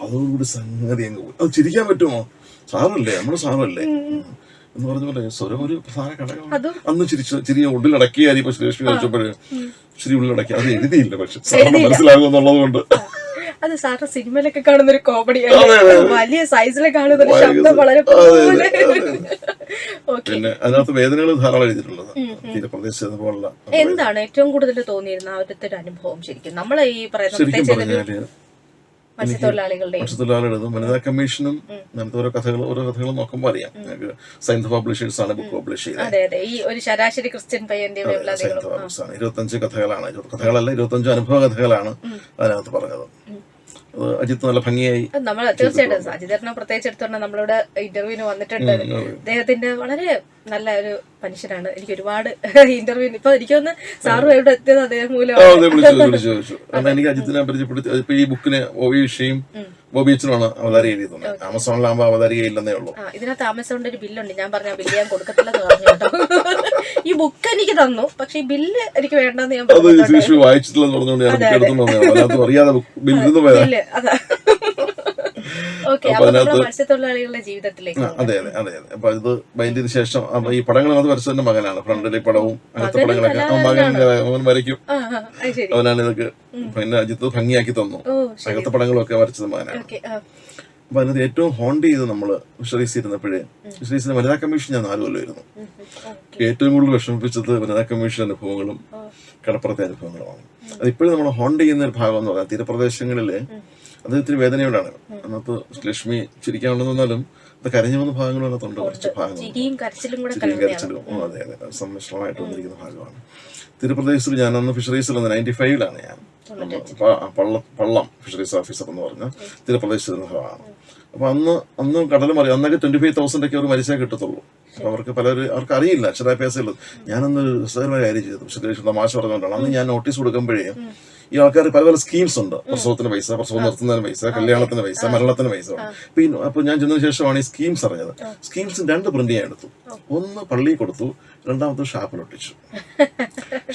S2: അതോടുകൂടി സംഗതി അങ്ങ് പോയി. അത് ചിരിക്കാൻ പറ്റുമോ? സാറല്ലേ നമ്മുടെ സാറല്ലേ. എന്ന് പറഞ്ഞ പോലെ സ്വരം ഒരു പ്രധാന ഘടകമാണ്. അന്ന് ചിരിച്ചു ചിരിയെ ഉള്ളിലടക്കിയാൽ ഇപ്പൊ ശ്രീലക്ഷ്മി ചോദിച്ചപ്പോഴ് ശ്രീ ഉള്ളിലടക്കി അത് എഴുതിയില്ല പക്ഷെ. സാറിന് മനസ്സിലാകും എന്നുള്ളത് കൊണ്ട്
S1: അത് സാറിന്റെ സിനിമയിലൊക്കെ കാണുന്ന ഒരു കോമഡി
S2: അതെ, അതെ.
S1: വലിയ സൈസിലെ കാണുന്ന ഒരു ശബ്ദം വളരെ
S2: പിന്നെ അതിനകത്ത് വേദനകൾ ധാരാളം എഴുതിയിട്ടുള്ളത്. തീരപ്രദേശത്ത് പോലുള്ള
S1: എന്താണ് ഏറ്റവും കൂടുതൽ തോന്നിയിരുന്ന അവരുടെ അനുഭവം ശരിക്കും? നമ്മളെ ഈ പറയുന്ന മത്സ്യത്തൊഴിലാളികളുടെ
S2: വനിതാ കമ്മീഷനും അങ്ങനത്തെ ഓരോ കഥകൾ ഓരോ കഥകൾ നോക്കുമ്പോൾ അറിയാം. സയൻസ് പബ്ലിഷേഴ്സ് ആണ് ബുക്ക് പബ്ലിഷ് ചെയ്തത്
S1: അതെ അതെ. ഈ ഒരു ശരാശരി ക്രിസ്ത്യൻ പയ്യന്റെ വേവലാതികളും
S2: സയൻസ് ഇരുപത്തഞ്ച് കഥകളാണ്. കഥകളല്ല ഇരുപത്തഞ്ച് അനുഭവ കഥകളാണ് അതിനകത്ത് പറഞ്ഞത്. അജിത്ത് നല്ല ഭംഗിയായി
S1: നമ്മൾ തീർച്ചയായിട്ടും സാജിധരനെ പ്രത്യേകിച്ച് എടുത്തോണ്ട് നമ്മളോട് ഇന്റർവ്യൂവിന് വന്നിട്ടുണ്ട്. അദ്ദേഹത്തിന്റെ വളരെ നല്ല ഒരു മനുഷ്യനാണ്. എനിക്ക് ഒരുപാട് ഇന്റർവ്യൂ ഇപ്പൊ എനിക്കൊന്ന് സാറും എവിടെ എത്തിയത് അദ്ദേഹം മൂലം
S2: എനിക്ക് അജിത്തിനെ പരിചയപ്പെടുത്തി ഈ ബുക്കിന് ബോബി വിഷയും ബോബി അച്ഛനുമാണ് അവതാരം എഴുതിയത് ആമസോണിലാകുമ്പോൾ അവതാരിക ഇല്ലെന്നേ ഉള്ളൂ.
S1: ഇതിനകത്ത് ആമസോണിന്റെ ഒരു ബില്ലുണ്ട് ഞാൻ പറഞ്ഞ ബില്ല് ഞാൻ കൊടുക്കത്തില്ലെന്ന് പറഞ്ഞു കേട്ടോ. ഈ ബുക്ക് എനിക്ക് തന്നു. പക്ഷെ ഈ ബില്ല് എനിക്ക് വേണ്ടെന്ന് ഞാൻ പറഞ്ഞു
S2: വായിച്ചിട്ടില്ലെന്ന് പറഞ്ഞുകൊണ്ട് അറിയാതെ
S1: ബില്ല് അതാ. ഓക്കെ മത്സ്യത്തൊഴിലാളികളുടെ ജീവിതത്തിലേക്ക്
S2: അതെ അതെ അതെ അതെ. അപ്പൊ ഇത് ശേഷം ഈ പടങ്ങൾ അത് വരച്ചതിന്റെ മകനാണ്. ഫ്രണ്ടിലെ പടവും അങ്ങനത്തെ പടങ്ങളൊക്കെ. മകൻ അവൻ വരയ്ക്കും. അവനാണ് ഇതൊക്കെ പിന്നെ അജിത്ത് ഭംഗിയാക്കി തന്നു. അങ്ങനത്തെ പടങ്ങളൊക്കെ വരച്ചത് മകനാണ്. അപ്പൊ അതിനകത്ത് ഏറ്റവും ഹോണ്ട് ചെയ്ത് നമ്മൾ ഫിഷറീസ് ഇരുന്നപ്പോഴേ ഫിഷറീസിന്റെ വനിതാ കമ്മീഷൻ ഞാൻ നാല് കൊല്ലമായിരുന്നു ഏറ്റവും കൂടുതൽ വിഷമിപ്പിച്ചത് വനിതാ കമ്മീഷൻ അനുഭവങ്ങളും കടപ്പുറത്തെ അനുഭവങ്ങളുമാണ്. അതിപ്പോഴും നമ്മൾ ഹോണ്ട് ചെയ്യുന്ന ഒരു ഭാഗം എന്ന് പറഞ്ഞാൽ തീരപ്രദേശങ്ങളിൽ അത് ഇത്തിരി വേദനയോടാണ്. അന്നത്ത് ലക്ഷ്മി ചിരിക്കാനുണ്ടെന്ന് വന്നാലും അത് കരഞ്ഞു വന്ന ഭാഗങ്ങളും അതിനകത്തുണ്ട് കുറച്ച് ഭാഗങ്ങൾ
S1: ചിരിയും കരച്ചിലും
S2: അതെ അതെ. സമ്മിശ്രമായിട്ട് വന്നിരിക്കുന്ന ഭാഗമാണ്. തീരപ്രദേശത്തിൽ ഞാൻ അന്ന് ഫിഷറീസിൽ നയന്റി ഫൈവിലാണ് ഞാൻ. പള്ളം ഫിഷറീസ് ഓഫീസർ എന്ന് പറഞ്ഞ തീരപ്രദേശത്ത് ഇരുന്ന ഭാഗമാണ്. അപ്പൊ അന്ന് അന്ന് കടൽ മറി അന്നൊക്കെ ട്വന്റി ഫൈവ് തൗസൻഡ് ഒക്കെ അവർ മരിച്ചേ കിട്ടത്തുള്ളൂ. അവർക്ക് പലരും അവർക്ക് അറിയില്ല. അക്ഷരാഭ്യാസമുള്ളത് ഞാനന്ന് രസകരമായ കാര്യം ചെയ്തു. വിശദീകരിച്ച് തമാശ പറഞ്ഞുകൊണ്ടാണ് അന്ന് ഞാൻ നോട്ടീസ് കൊടുക്കുമ്പോഴേ ഈ ആൾക്കാർ പല പല സ്കീംസ് ഉണ്ട്. പ്രസവത്തിന് പൈസ പ്രസവം നിർത്തുന്നതിന് പൈസ കല്യാണത്തിന് പൈസ മരണത്തിന് പൈസ അപ്പൊ അപ്പോൾ അപ്പൊ ഞാൻ ചെന്നതിന് ശേഷമാണ് ഈ സ്കീംസ് അറിഞ്ഞത്. സ്കീംസ് രണ്ട് പ്രിന്റ് ഞാൻ എടുത്തു. ഒന്ന് പള്ളിയിൽ കൊടുത്തു. രണ്ടാമത്തെ ഷാപ്പിൽ ഒട്ടിച്ചു.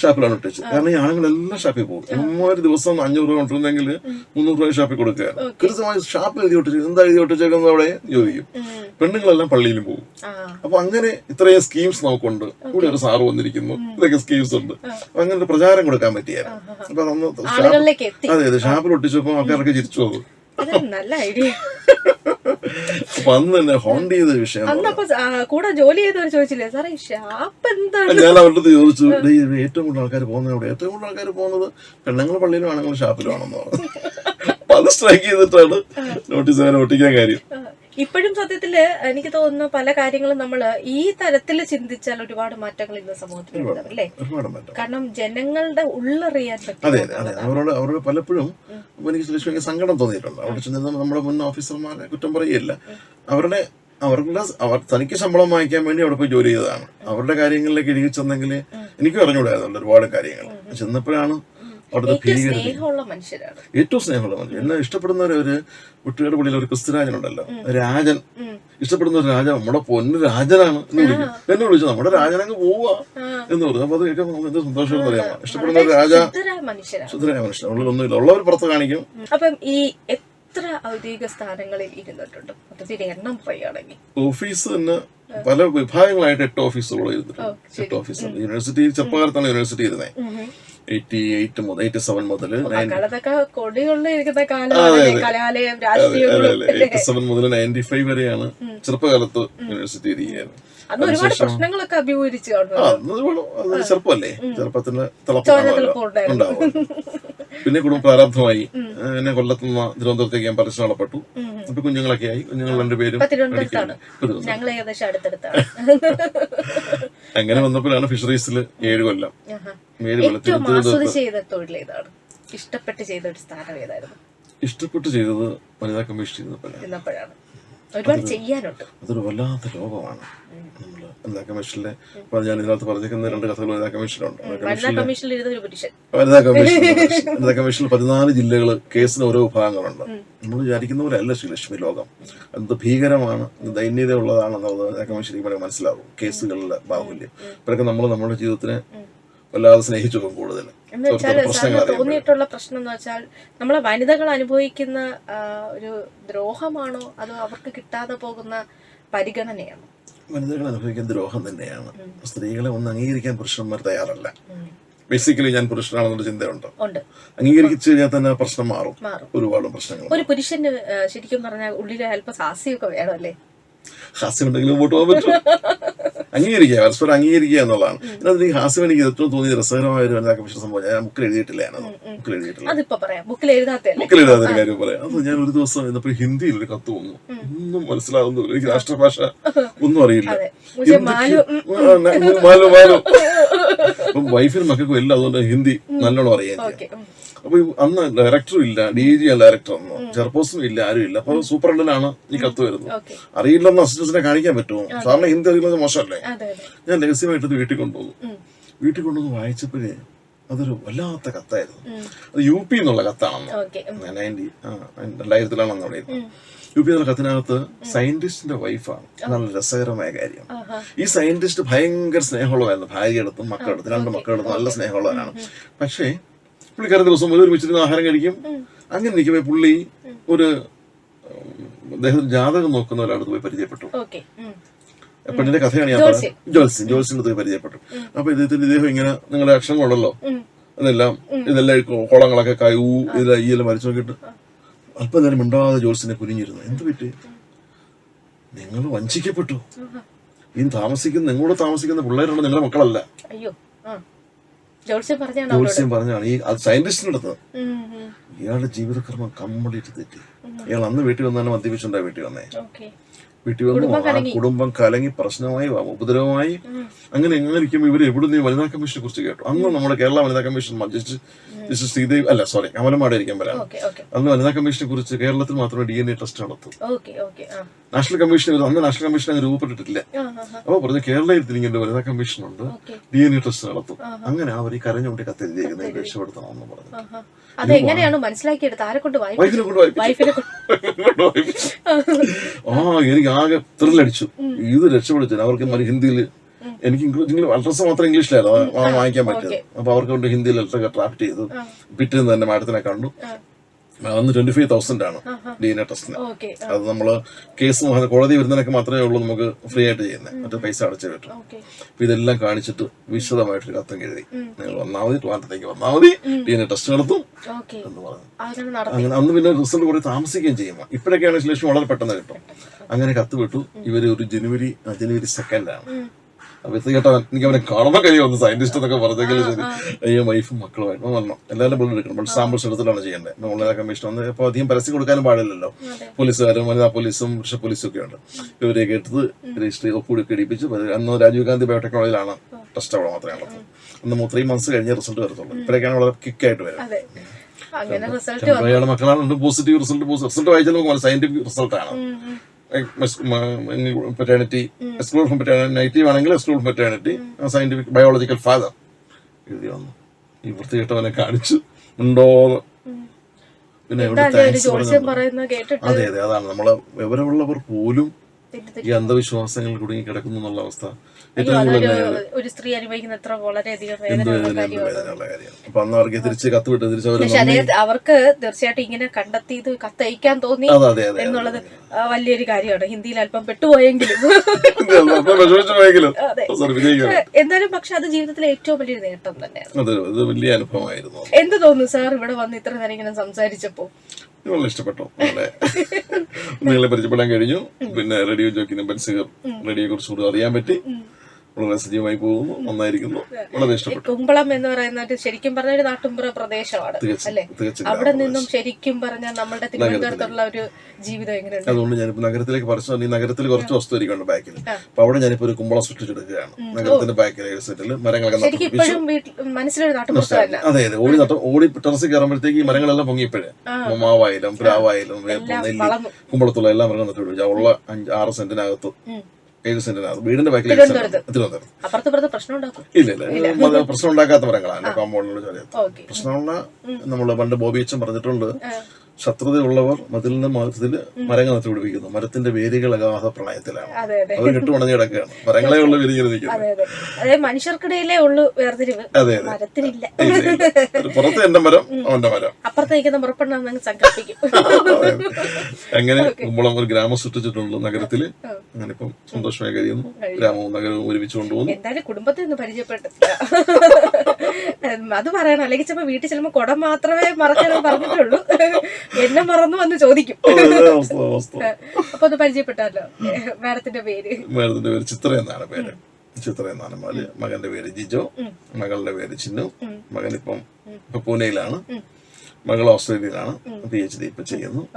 S2: ഷാപ്പിലാണ് ഒട്ടിച്ചത്. കാരണം ഈ ആണുങ്ങളെല്ലാം ഷാപ്പിൽ പോകും. ഒരു ദിവസം അഞ്ഞൂറ് രൂപ കൊണ്ടിരുന്നെങ്കിൽ മുന്നൂറ് രൂപ ഷാപ്പിൽ കൊടുക്കുകയാണ് കൃത്യമായി ഷാപ്പിൽ എഴുതി ഒട്ടിച്ചു. എന്താ എഴുതി ഒട്ടിച്ചേക്കുന്നത് അവിടെ? ചോദിക്കും പെണ്ണുങ്ങളെല്ലാം പള്ളിയിലും പോകും. അപ്പൊ അങ്ങനെ ഇത്രയും സ്കീംസ് നമുക്കുണ്ട്. ഇവിടെ ഒരു സാറ് വന്നിരിക്കുന്നു. ഇതൊക്കെ സ്കീംസ് ഉണ്ട്. അപ്പൊ അങ്ങനെ ഒരു പ്രചാരം കൊടുക്കാൻ പറ്റിയായിരുന്നു. അപ്പൊ അന്ന് അതെ അതെ. ഷാപ്പിൽ ഒട്ടിച്ചപ്പോ ആൾക്കാരൊക്കെ ചിരിച്ചു പോകും.
S1: നല്ല ഐഡിയ
S2: വന്നെ ഹോണ്ട് ചെയ്ത വിഷയം
S1: അന്നപ്പോ കൂടെ ജോലി ചെയ്തവർ ചോദിച്ചില്ലേ? സാറേ ഷാപ്പ് എന്താണ്?
S2: ഞാൻ അവരുടെ ചോദിച്ചു "ഡേയ്, ഏറ്റവും കൂടുതൽ ആൾക്കാർ പോകുന്നത് എവിടെ? ഏറ്റവും കൂടുതൽ ആൾക്കാർ പോകുന്നത് പെണ്ണുങ്ങൾ പള്ളിയിലും ആണുങ്ങൾ ഷാപ്പിലും ആണെന്ന് പറഞ്ഞു. അത് സ്ട്രൈക്ക് ചെയ്തിട്ടാണ് നോട്ടീസ് അങ്ങനെ ഒട്ടിക്കാൻ കാര്യം.
S1: ഇപ്പോഴും സത്യത്തിൽ എനിക്ക് തോന്നുന്നു പല കാര്യങ്ങളും നമ്മൾ ഈ തരത്തിൽ ചിന്തിച്ചാൽ ഒരുപാട് മാറ്റങ്ങൾ ഇന്ന് സമൂഹത്തിൽ ഉണ്ടാവും അല്ലേ? കാരണം ജനങ്ങളുടെ ഉള്ളറിയാൻ
S2: അതെ അതെ അവരോട് അവരോട് പലപ്പോഴും എനിക്ക് ലക്ഷ്മിക്ക് സങ്കടം തോന്നിയിട്ടുണ്ട്. അവിടെ ചെന്ന് നമ്മുടെ മുൻ ഓഫീസർമാരെ കുറ്റം പറയുകയില്ല. അവരുടെ അവരുടെ അവർ തനിക്ക് ശമ്പളം വാങ്ങിക്കാൻ വേണ്ടി അവിടെ പോയി ജോലി ചെയ്തതാണ്. അവരുടെ കാര്യങ്ങളിലേക്ക് ഇഴുകി ചെന്നെങ്കിൽ എനിക്കും അറിഞ്ഞുകൂടായിരുന്നു ഒരുപാട് കാര്യങ്ങൾ. ചെന്നപ്പോഴാണ് അവിടുത്തെ
S1: ഏറ്റവും
S2: ഭീകരത.
S1: മനുഷ്യരാണ്.
S2: ഏറ്റവും സ്നേഹമുള്ള മനുഷ്യർ. എന്നെ ഇഷ്ടപ്പെടുന്ന ഒരു- കുട്ടികളുടെ കുട്ടിയുടെ പുള്ളിയിൽ ഒരു ക്രിസ്തുരാജനുണ്ടല്ലോ രാജൻ. ഇഷ്ടപ്പെടുന്ന ഒരു രാജ നമ്മുടെ പൊന്ന് രാജനാണ് എന്ന് വിളിക്കും. എന്നെ വിളിച്ചു. നമ്മുടെ രാജനങ്ങ് പോവാ എന്ന് പറഞ്ഞു. അപ്പൊ അത് കേൾക്കാൻ നമുക്ക് എന്ത് സന്തോഷം അറിയാം ഇഷ്ടപ്പെടുന്ന ഒരു രാജ
S1: ശുദ്ധരായ
S2: മനുഷ്യൻ മനുഷ്യൻ ഉള്ളിലൊന്നുമില്ല. ഉള്ളവർ പുറത്ത് കാണിക്കും.
S1: അപ്പം ഈ എത്ര ഔദ്യോഗിക സ്ഥാനങ്ങളിൽ ഇരുന്നിട്ടുണ്ട്? മൊത്തത്തിൽ എണ്ണം പറയുകയാണെങ്കിൽ
S2: ഓഫീസ് തന്നെ പല വിഭാഗങ്ങളായിട്ട് എട്ട് ഓഫീസുകൾ ഇരുന്നിട്ടുണ്ട്. എട്ട് ഓഫീസ് യൂണിവേഴ്സിറ്റി ചെറുപ്പകാലത്താണ് യൂണിവേഴ്സിറ്റി ഇരുന്നത് എയ്റ്റി എയ്റ്റ് മുതൽ എയ്റ്റി സെവൻ മുതൽ എയ്റ്റി സെവൻ നയന്റി ഫൈവ് വരെയാണ് ചെറുപ്പകാലത്ത് യൂണിവേഴ്സിറ്റി ഇരിക്കുകയായിരുന്നു
S1: പ്രശ്നങ്ങളൊക്കെ അഭിമുഖീകരിച്ചു
S2: ചെറുപ്പമല്ലേ? ചെറുപ്പത്തിന്. ഉണ്ടാവും പിന്നെ കുടുംബ പ്രാരാബ്ധമായി എന്നെ കൊല്ലത്തുനിന്ന് തിരുവനന്തപുരത്തേക്ക് ഞാൻ പരസ്യം നടപ്പെട്ടു അപ്പൊ കുഞ്ഞുങ്ങളൊക്കെ ആയി. കുഞ്ഞുങ്ങൾ രണ്ടുപേരും അങ്ങനെ വന്നപ്പോഴാണ് ഫിഷറീസിൽ ഏഴ് കൊല്ലം.
S1: ഏറ്റവും ആസ്വദിച്ച് ചെയ്ത തൊഴിൽ ഏതാണ്? ഇഷ്ടപ്പെട്ട് ചെയ്ത ഒരു സ്ഥാനം ഏതായിരുന്നു?
S2: ഇഷ്ടപ്പെട്ട് ചെയ്തത് വനിതാ കമ്മീഷൻ
S1: ഒരുപാട് ചെയ്യാനുണ്ട്.
S2: അതൊരു വല്ലാത്ത ലോകമാണ് വനിതാ കമ്മീഷനിലെ ഞാൻ ഇതിനകത്ത് പറഞ്ഞിരിക്കുന്ന രണ്ട് കഥകൾ വനിതാ കമ്മീഷനുണ്ട് വനിതാ കമ്മീഷൻ വനിതാ കമ്മീഷനിൽ പതിനാല് ജില്ലകൾ കേസിന് ഓരോ വിഭാഗങ്ങളുണ്ട്. നമ്മൾ വിചാരിക്കുന്ന പോലെ അല്ല ശ്രീലക്ഷ്മി ലോകം. എന്ത് ഭീകരമാണ് ദൈന്യത ഉള്ളതാണെന്നുള്ളത് വനിതാ കമ്മീഷൻ മനസ്സിലാവും. കേസുകളിലെ ബാഹുല്യം. ഇവരൊക്കെ നമ്മൾ നമ്മുടെ ജീവിതത്തിനെ വല്ലാതെ സ്നേഹിച്ചു പോകും കൂടുതൽ
S1: എന്ന് വെച്ചാൽ
S2: ഓരോരുത്തരുടെ
S1: സാറിന് തോന്നിയിട്ടുള്ള പ്രശ്നം എന്ന് വെച്ചാൽ നമ്മളെ വനിതകൾ അനുഭവിക്കുന്ന ഒരു ദ്രോഹമാണോ? അതോ അവർക്ക് കിട്ടാതെ പോകുന്ന പരിഗണനയാണോ?
S2: വനിതകൾ അനുഭവിക്കുന്ന ദ്രോഹം തന്നെയാണ്. സ്ത്രീകളെ ഒന്ന് അംഗീകരിക്കാൻ പുരുഷന്മാർ തയ്യാറല്ല. ബേസിക്കലി ഞാൻ പുരുഷനാണെന്നുള്ള ചിന്തയുണ്ടോ. അംഗീകരിച്ചു കഴിഞ്ഞാൽ തന്നെ പ്രശ്നം മാറും. ഒരുപാട് പ്രശ്നങ്ങൾ
S1: ഒരു പുരുഷന് ശരിക്കും പറഞ്ഞാൽ ഉള്ളിൽ അല്പം സാഹസ്യമൊക്കെ വേണം അല്ലേ?
S2: ഹാസ്യമുണ്ടെങ്കിലും മുമ്പോട്ട് പോകാൻ പറ്റും അംഗീകരിക്കുക പരസ്പരം അംഗീകരിക്കുക എന്നുള്ളതാണ്. അതിനകത്ത് ഈ ഹാസ്യം എനിക്ക് ഏറ്റവും തോന്നിയ രസകരമായ ഒരു വനിതാ കമ്മീഷൻ സംഭവം. ഞാൻ ബുക്കിൽ എഴുതിയിട്ടില്ല ബുക്കിൽ എഴുതിയിട്ടില്ല.
S1: ബുക്കിൽ
S2: എഴുതാത്ത എഴുതാത്തൊരു കാര്യം പറയാം. അത് ഞാൻ ഒരു ദിവസം ഇന്നപ്പോ ഹിന്ദിയിൽ ഒരു കത്ത് വന്നു. ഒന്നും മനസ്സിലാവുന്നില്ല എനിക്ക് രാഷ്ട്രഭാഷ ഒന്നും അറിയില്ല.
S1: മാലു
S2: മാലു വൈഫിനും മക്കൾക്കും എല്ലാം അതുകൊണ്ട് ഹിന്ദി നല്ലോണം അറിയാം അപ്പൊ അന്ന് ഡയറക്ടറും ഇല്ല ഡി ജി അല്ല ഡയറക്ടർ ഒന്നും ചെയർപേഴ്സണും ഇല്ല ആരും ഇല്ല. അപ്പൊ സൂപ്രണ്ടിനാണ് ഈ കത്ത് വരുന്നത്.
S1: അറിയില്ല
S2: അറിയില്ലെന്ന് അസിസ്റ്റൻസിനെ കാണിക്കാൻ പറ്റുമോ? സാറിന് ഹിന്ദി അറിയുന്നത് മോശമല്ലേ? ഞാൻ രഹസ്യമായിട്ട് വീട്ടിൽ കൊണ്ടുപോകും. വീട്ടിൽ കൊണ്ടുവന്ന് വായിച്ചപ്പോഴേ അതൊരു വല്ലാത്ത കത്തായിരുന്നു. അത് യു പി എന്നുള്ള കത്താണെന്ന്. നയന്റി രണ്ടായിരത്തിലാണെന്ന് അവിടെ. യു പി എന്നുള്ള കത്തിനകത്ത് സയന്റിസ്റ്റിന്റെ വൈഫാണ് നല്ല രസകരമായ കാര്യം. ഈ സയന്റിസ്റ്റ് ഭയങ്കര സ്നേഹമുള്ളതായിരുന്നു ഭാര്യയെടുത്തും മക്കളെടുത്തും. രണ്ട് മക്കളെടുത്തും നല്ല സ്നേഹമുള്ളവരാണ്. പക്ഷേ പുള്ളിക്കാരൻ ദിവസം ഒരു ഒരുമിച്ചിരുന്ന് ആഹാരം കഴിക്കും. അങ്ങനെ നിൽക്കുമ്പോൾ പുള്ളി ഒരു അദ്ദേഹത്തിന് ജാതകം നോക്കുന്ന ഒരാളത്ത് പോയി പരിചയപ്പെട്ടു. പെണ്ണിന്റെ കഥയാണ് ഞാൻ. പറഞ്ഞത്. ജോത്സ്യൻ അടുത്ത് പരിചയപ്പെട്ടു. അപ്പൊ ഇദ്ദേഹത്തിന്റെ ഇദ്ദേഹം ഇങ്ങനെ നിങ്ങളുടെ അക്ഷരം
S1: കൊള്ളല്ലോ
S2: അതെല്ലാം ഇതെല്ലാം കുളങ്ങളൊക്കെ കോളങ്ങളൊക്കെ കൈ ഊ ഇതെല്ലാം ഈ എല്ലാം വരച്ചു നോക്കിയിട്ട് അല്പം നേരം മിണ്ടാതെ ജോൽസിനെ കുനിഞ്ഞിരുന്നു. എന്ത് പറ്റി? നിങ്ങൾ വഞ്ചിക്കപ്പെട്ടു. ഇനി താമസിക്കുന്ന നിങ്ങളോട് താമസിക്കുന്ന പിള്ളേരുണ്ട് നിങ്ങളുടെ മക്കളല്ല.
S1: ജോത്സ്യം പറഞ്ഞാണ്
S2: ഈ
S1: ഉം.
S2: ഇയാളുടെ ജീവിതക്രമം കംപ്ലീറ്റ് തെറ്റി. ഇയാൾ അന്ന് വീട്ടിൽ വന്നാണ് മദ്യപിച്ചുണ്ടായി വീട്ടിൽ വന്നേ. വീട്ടിൽ വന്നു ആ കുടുംബം കലങ്ങി പ്രശ്നമായി ഉപദ്രവമായി. അങ്ങനെ എങ്ങനെ ഇരിക്കുമ്പോൾ ഇവർ എവിടെ നിന്ന് വനിതാ കമ്മീഷനെ കുറിച്ച് കേട്ടു. അന്ന് നമ്മുടെ കേരള വനിതാ കമ്മീഷൻ ജസ്റ്റിസ് ജസ്റ്റിസ് ശ്രീദേവി അല്ല സോറി അമലമാടായിരിക്കാൻ ഇരിക്കാൻ വരാം അന്ന് വനിതാ കമ്മീഷനെ കുറിച്ച് കേരളത്തിൽ മാത്രമേ ഡി എൻ എ ടെസ്റ്റ് നടത്തൂ. നാഷണൽ കമ്മീഷൻ അന്ന് നാഷണൽ കമ്മീഷൻ അങ്ങ് രൂപപ്പെട്ടിട്ടില്ല. അപ്പോൾ പറഞ്ഞു കേരളത്തിൽ തിരിഞ്ഞ വനിതാ കമ്മീഷൻ ഉണ്ട് ഡി എൻ എ ടെസ്റ്റ് നടത്തും. അങ്ങനെ അവർ ഈ കരഞ്ഞുകൊണ്ട് കത്തെഴുതിയിരിക്കുന്നത് രക്ഷപ്പെടുത്തണമെന്ന് പറഞ്ഞു.
S1: അത് എങ്ങനെയാണ് മനസ്സിലാക്കിയെടുത്ത് ആരെ കൊണ്ട്
S2: വൈഫിനെ ആ എനിക്ക് ആകെ ത്രില്ലടിച്ചു. ഇത് രക്ഷപ്പെടുത്തില്ല. അവർക്ക് ഹിന്ദിയിൽ എനിക്ക് ഇംഗ്ലീഷ് അഡ്രസ് മാത്രം ഇംഗ്ലീഷിലായിരുന്നു. വാങ്ങിക്കാൻ പറ്റിയത് അപ്പൊ അവർക്ക് കൊണ്ട് ഹിന്ദിയിൽ ലെറ്റർ ഡ്രാഫ്റ്റ് ചെയ്തു. പിറ്റേന്ന് തന്നെ മാഡത്തിനെ കണ്ടു. അന്ന് ട്വന്റി ഫൈവ് തൗസൻഡ് ആണ് ഡി എൻ എ ടെസ്റ്റിന് അത് നമ്മൾ കേസ് കോടതി വരുന്നതിനൊക്കെ മാത്രമേ ഉള്ളൂ നമുക്ക് ഫ്രീ ആയിട്ട് ചെയ്യുന്നത് മറ്റേ പൈസ അടച്ചേ പറ്റും അപ്പൊ ഇതെല്ലാം കാണിച്ചിട്ട് വിശദമായിട്ട് കത്തം എഴുതി. നിങ്ങൾ വന്നാൽ മതി ട്വാൻഡത്തേക്ക് വന്നാൽ മതി ഡി എൻ എ ടെസ്റ്റ് നടത്തും എന്ന് പറഞ്ഞു.
S1: അങ്ങനെ
S2: അന്ന് പിന്നെ റിസൾട്ട് കുറെ താമസിക്കുകയും ചെയ്യും ഇപ്പോഴൊക്കെയാണ് ശേഷം വളരെ പെട്ടെന്ന് കിട്ടും. അങ്ങനെ കത്ത് വിട്ടു. ഇവർ ഒരു ജനുവരി ജനുവരി സെക്കൻഡ് ഇത് കേട്ടോ എനിക്ക് അവനെ കാണുമ്പോൾ കഴിയുമെന്ന് സയന്റിസ്റ്റ് എന്നൊക്കെ പറഞ്ഞെങ്കിലും ശരി. അയ്യോ വൈഫും മക്കളുമായിട്ട് വന്നു എല്ലാവരും ബ്ലഡ് എടുക്കണം. ബ്ലഡ് സാമ്പിൾസ് എടുത്തിട്ടാണ് ചെയ്യേണ്ടത്. ഇപ്പൊ ഉള്ള കമ്മീഷൻ വന്ന് അപ്പോൾ അധികം പരസ്യം കൊടുക്കാനും പാടില്ലല്ലോ. പോലീസുകാരും വനിതാ പോലീസും പുരുഷ പോലീസും ഒക്കെ ഉണ്ട് ഇവരെയൊക്കെ എടുത്ത് രജിസ്റ്റർ ഒപ്പുകൂടി ഒക്കെ ഇടിപ്പിച്ച് അന്ന് രാജീവ് ഗാന്ധി ബയോടെക്നോളജിയിലാണ് ടെസ്റ്റ് അവിടെ മാത്രമേ ഉള്ളൂ അന്ന് ത്രീ മന്ത്സ് കഴിഞ്ഞ റിസൾട്ട് വരത്തുള്ളൂ. ഇപ്പോഴൊക്കെയാണ് വളരെ കിക്കായിട്ട് വരും
S1: അതെ. അങ്ങനെ റിസൾട്ട്
S2: മക്കളാണ്. പോസിറ്റീവ് റിസൾട്ട് റിസൾട്ട് വായിച്ചാൽ നമുക്ക് സയന്റിഫിക് റിസൾട്ട് ആണ്. പെറ്റേണിറ്റി എക്സ്ക്ലൂഡ് ഫ്രം നെഗറ്റീവ് ആണെങ്കിൽ exclude paternity scientific biological father എഴുതി വന്നു. ഈ വൃത്തികെട്ടവനെ കാണിച്ചു. ഉണ്ടോ പിന്നെ അതെ അതെ അതാണ്. നമ്മളെ വിവരമുള്ളവർ പോലും ഈ അന്ധവിശ്വാസങ്ങൾ കുടുങ്ങി കിടക്കുന്നു എന്നുള്ള അവസ്ഥ.
S1: ഒരു സ്ത്രീ അനുഭവിക്കുന്ന എത്ര വളരെയധികം
S2: അപ്പൊ അന്ന് അവർക്ക് തിരിച്ച് കത്ത് വിട്ട് തിരിച്ച് അവർ
S1: അവർക്ക് തീർച്ചയായിട്ടും ഇങ്ങനെ കണ്ടെത്തി ഇത് കത്തയക്കാൻ തോന്നി എന്നുള്ളത് വലിയൊരു കാര്യമാണ്. ഹിന്ദിയിൽ അല്പം പെട്ടുപോയെങ്കിലും. എന്തായാലും പക്ഷെ അത് ജീവിതത്തിലെ ഏറ്റവും വലിയൊരു നേട്ടം തന്നെയാണ്.
S2: വലിയ അനുഭവമായിരുന്നു.
S1: എന്ത് തോന്നുന്നു സാർ ഇവിടെ വന്ന് ഇത്ര നേരം ഇങ്ങനെ സംസാരിച്ചപ്പോ
S2: വളരെ ഇഷ്ടപ്പെട്ടു. വളരെ നിങ്ങളെ പരിചയപ്പെടാൻ കഴിഞ്ഞു. പിന്നെ റേഡിയോ ജോക്കിനും ബൻസിഗർ റേഡിയോയെ കുറിച്ച് കൂടുതൽ അറിയാൻ പറ്റി. വളരെ സജീവമായി പോകുന്നു. നന്നായിരിക്കുന്നു. വളരെ ഇഷ്ടപ്പെട്ടു.
S1: കുമ്പളം എന്ന് പറയുന്നത് ശരിക്കും പറഞ്ഞ ഒരു നാട്ടുമ്പുറ പ്രദേശമാണ് അല്ലെ? അവിടെ നിന്നും ശരിക്കും പറഞ്ഞാൽ നമ്മുടെ തിരുവനന്തപുരത്തുള്ള ഒരു ജീവിതം എങ്ങനെയാണ്
S2: അതുകൊണ്ട് ഞാനിപ്പോ നഗരത്തിലേക്ക് പറിച്ചു ഈ നഗരത്തിൽ കുറച്ച് വസ്തു ഇരിക്കുന്നുണ്ട് ബാക്കിൽ. അപ്പൊ അവിടെ ഞാനിപ്പോ ഒരു കുമ്പളം സൃഷ്ടിച്ചെടുക്കുകയാണ്. നഗരത്തിന്റെ ബാക്കിൽ സെറ്റിൽ മരങ്ങളൊക്കെ അതെ അതെ. ഓടി നട്ട ഓടി ടെറസ് കയറുമ്പോഴത്തേക്ക് ഈ മരങ്ങളെല്ലാം പൊങ്ങിയപ്പോഴേ മാവായാലും പ്രാവായാലും നെല്ലി കുമ്പളത്തുള്ള എല്ലാ മരങ്ങളും നട്ടുപിടിപ്പിച്ചു. ഉള്ള അഞ്ച് ആറ് സെന്റിനകത്ത് വീടിന്റെ ബാക്കിൽ
S1: തിരുവനന്തപുരത്ത്.
S2: തിരുവനന്തപുരം
S1: അപ്പുറത്ത് പ്രശ്നം
S2: ഇല്ല ഇല്ല. പ്രശ്നം ഉണ്ടാക്കാത്ത മരങ്ങളാണ് കോമ്പൗണ്ടിലുള്ള
S1: ഓക്കെ.
S2: പ്രശ്നമുള്ള നമ്മൾ പണ്ട് ബോബി അച്ഛൻ പറഞ്ഞിട്ടുണ്ട്. ശത്രുതയുള്ളവർ മതിൽ നിന്ന് മതത്തിൽ മരങ്ങൾ നട്ടുപിടിപ്പിക്കുന്നു മരത്തിന്റെ വേരുകൾ അഗാധ പ്രണയത്തിലാണ്
S1: അതെ
S2: അവർ കെട്ടുപണഞ്ഞ് കിടക്കുകയാണ്. മരങ്ങളെ ഉള്ള വേരുകൾ നിൽക്കുന്നത്
S1: അതെ അതെ. അതെ മനുഷ്യർക്കിടയിലേ ഉള്ളൂ വേർതിരിവ്.
S2: അതെ അതെ. പുറത്ത് എന്റെ മരം അവന്റെ മരം.
S1: അപ്പുറത്ത് നിൽക്കുന്ന മുറപ്പെണ്ണ സങ്കല്പിക്കും
S2: അതെ. അങ്ങനെ കുമ്പളം ഒരു ഗ്രാമം സൃഷ്ടിച്ചിട്ടുള്ളൂ നഗരത്തിൽ അങ്ങനെ ഇപ്പം സന്തോഷമായി കഴിയുന്നു. ഗ്രാമവും നഗരവും ഒരുമിച്ച് കൊണ്ടുപോകുന്നു
S1: എന്തായാലും കുടുംബത്തെ ഒന്ന് പരിചയപ്പെട്ടിട്ടില്ല. അത് പറയണം. അല്ലെങ്കിൽ ചിലപ്പോ വീട്ടിൽ ചെല്ലുമ്പോ കുടം മാത്രമേ മറക്കാൻ പറഞ്ഞിട്ടുള്ളൂ. എന്നെ മറന്നു വന്ന് ചോദിക്കും. അപ്പൊ ഒന്ന് പരിചയപ്പെട്ടാലോ? മാഡത്തിന്റെ പേര്.
S2: മേഡത്തിന്റെ പേര് ചിത്ര എന്നാണ് പേര്. ചിത്ര എന്നാണ് മകൾ മകന്റെ പേര് ജിജോ. മകളുടെ പേര് ചിന്നു. മകൻ ഇപ്പം ഇപ്പൊ പൂനെയിലാണ്. മകൾ ഓസ്ട്രേലിയയിലാണ്. പി എച്ച് ഡി ഇപ്പൊ ചെയ്യുന്നു.